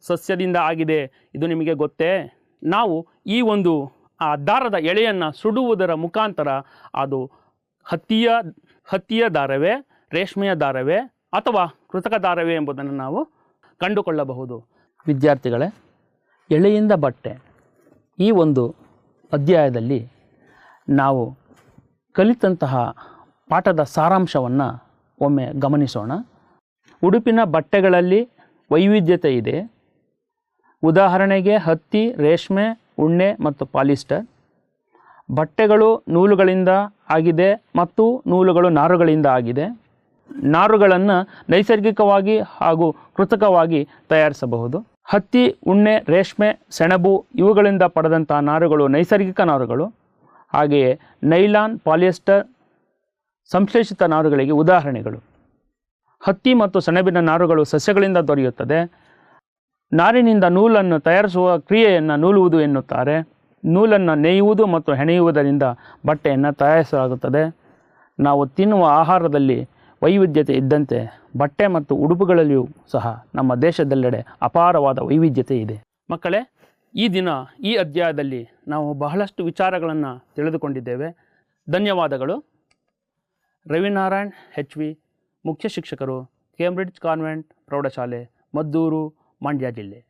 A: ಸಸ್ಯದಿಂದ ಆಗಿದೆ. ಇದು ನಿಮಗೆ ಗೊತ್ತೇ? ನಾವು ಈ ಒಂದು, ಆ ದಾರದ ಎಳೆಯನ್ನು ಸುಡುವುದರ ಮುಖಾಂತರ, ಅದು ಹತ್ತಿಯ ಹತ್ತಿಯ ದಾರವೇ, ರೇಷ್ಮೆಯ ದಾರವೇ, ಅಥವಾ ಕೃತಕ ದಾರವೇ ಎಂಬುದನ್ನು ನಾವು ಕಂಡುಕೊಳ್ಳಬಹುದು. ವಿದ್ಯಾರ್ಥಿಗಳೇ, ಎಳೆಯಿಂದ ಬಟ್ಟೆ. ಈ ಒಂದು ಅಧ್ಯಾಯದಲ್ಲಿ ನಾವು ಕಲಿತಂತಹ ಪಾಠದ ಸಾರಾಂಶವನ್ನು ಒಮ್ಮೆ ಗಮನಿಸೋಣ. ಉಡುಪಿನ ಬಟ್ಟೆಗಳಲ್ಲಿ ವೈವಿಧ್ಯತೆ ಇದೆ. ಉದಾಹರಣೆಗೆ ಹತ್ತಿ, ರೇಷ್ಮೆ, ಉಣ್ಣೆ ಮತ್ತು ಪಾಲಿಸ್ಟರ್. ಬಟ್ಟೆಗಳು ನೂಲುಗಳಿಂದ ಆಗಿದೆ ಮತ್ತು ನೂಲುಗಳು ನಾರುಗಳಿಂದ ಆಗಿದೆ. ನಾರುಗಳನ್ನು ನೈಸರ್ಗಿಕವಾಗಿ ಹಾಗೂ ಕೃತಕವಾಗಿ ತಯಾರಿಸಬಹುದು. ಹತ್ತಿ, ಉಣ್ಣೆ, ರೇಷ್ಮೆ, ಸೆಣಬು ಇವುಗಳಿಂದ ಪಡೆದಂಥ ನಾರುಗಳು ನೈಸರ್ಗಿಕ ನಾರುಗಳು. ಹಾಗೆಯೇ ನೈಲಾನ್ ಪಾಲಿಯೆಸ್ಟರ್ ಸಂಶ್ಲೇಷಿತ ನಾರುಗಳಿಗೆ ಉದಾಹರಣೆಗಳು. ಹತ್ತಿ ಮತ್ತು ಸೆಣಬಿನ ನಾರುಗಳು ಸಸ್ಯಗಳಿಂದ ದೊರೆಯುತ್ತದೆ. ನಾರಿನಿಂದ ನೂಲನ್ನು ತಯಾರಿಸುವ ಕ್ರಿಯೆಯನ್ನು ನೂಲುವುದು ಎನ್ನುತ್ತಾರೆ. ನೂಲನ್ನು ನೇಯುವುದು ಮತ್ತು ಹೆಣೆಯುವುದರಿಂದ ಬಟ್ಟೆಯನ್ನು ತಯಾರಿಸಲಾಗುತ್ತದೆ. ನಾವು ತಿನ್ನುವ ಆಹಾರದಲ್ಲಿ ವೈವಿಧ್ಯತೆ ಇದ್ದಂತೆ ಬಟ್ಟೆ ಮತ್ತು ಉಡುಪುಗಳಲ್ಲಿಯೂ ಸಹ ನಮ್ಮ ದೇಶದೆಲ್ಲೆಡೆ ಅಪಾರವಾದ ವೈವಿಧ್ಯತೆ ಇದೆ. ಮಕ್ಕಳೇ ಈ ದಿನ, ಈ ಅಧ್ಯಾಯದಲ್ಲಿ ನಾವು ಬಹಳಷ್ಟು ವಿಚಾರಗಳನ್ನು ತಿಳಿದುಕೊಂಡಿದ್ದೇವೆ. ಧನ್ಯವಾದಗಳು. ರವಿನಾರಾಯಣ್ ಹೆಚ್ ವಿ ಮುಖ್ಯ ಶಿಕ್ಷಕರು, ಕೇಂಬ್ರಿಡ್ಜ್ ಕಾನ್ವೆಂಟ್ ಪ್ರೌಢಶಾಲೆ, ಮದ್ದೂರು, ಮಂಡ್ಯ ಜಿಲ್ಲೆ.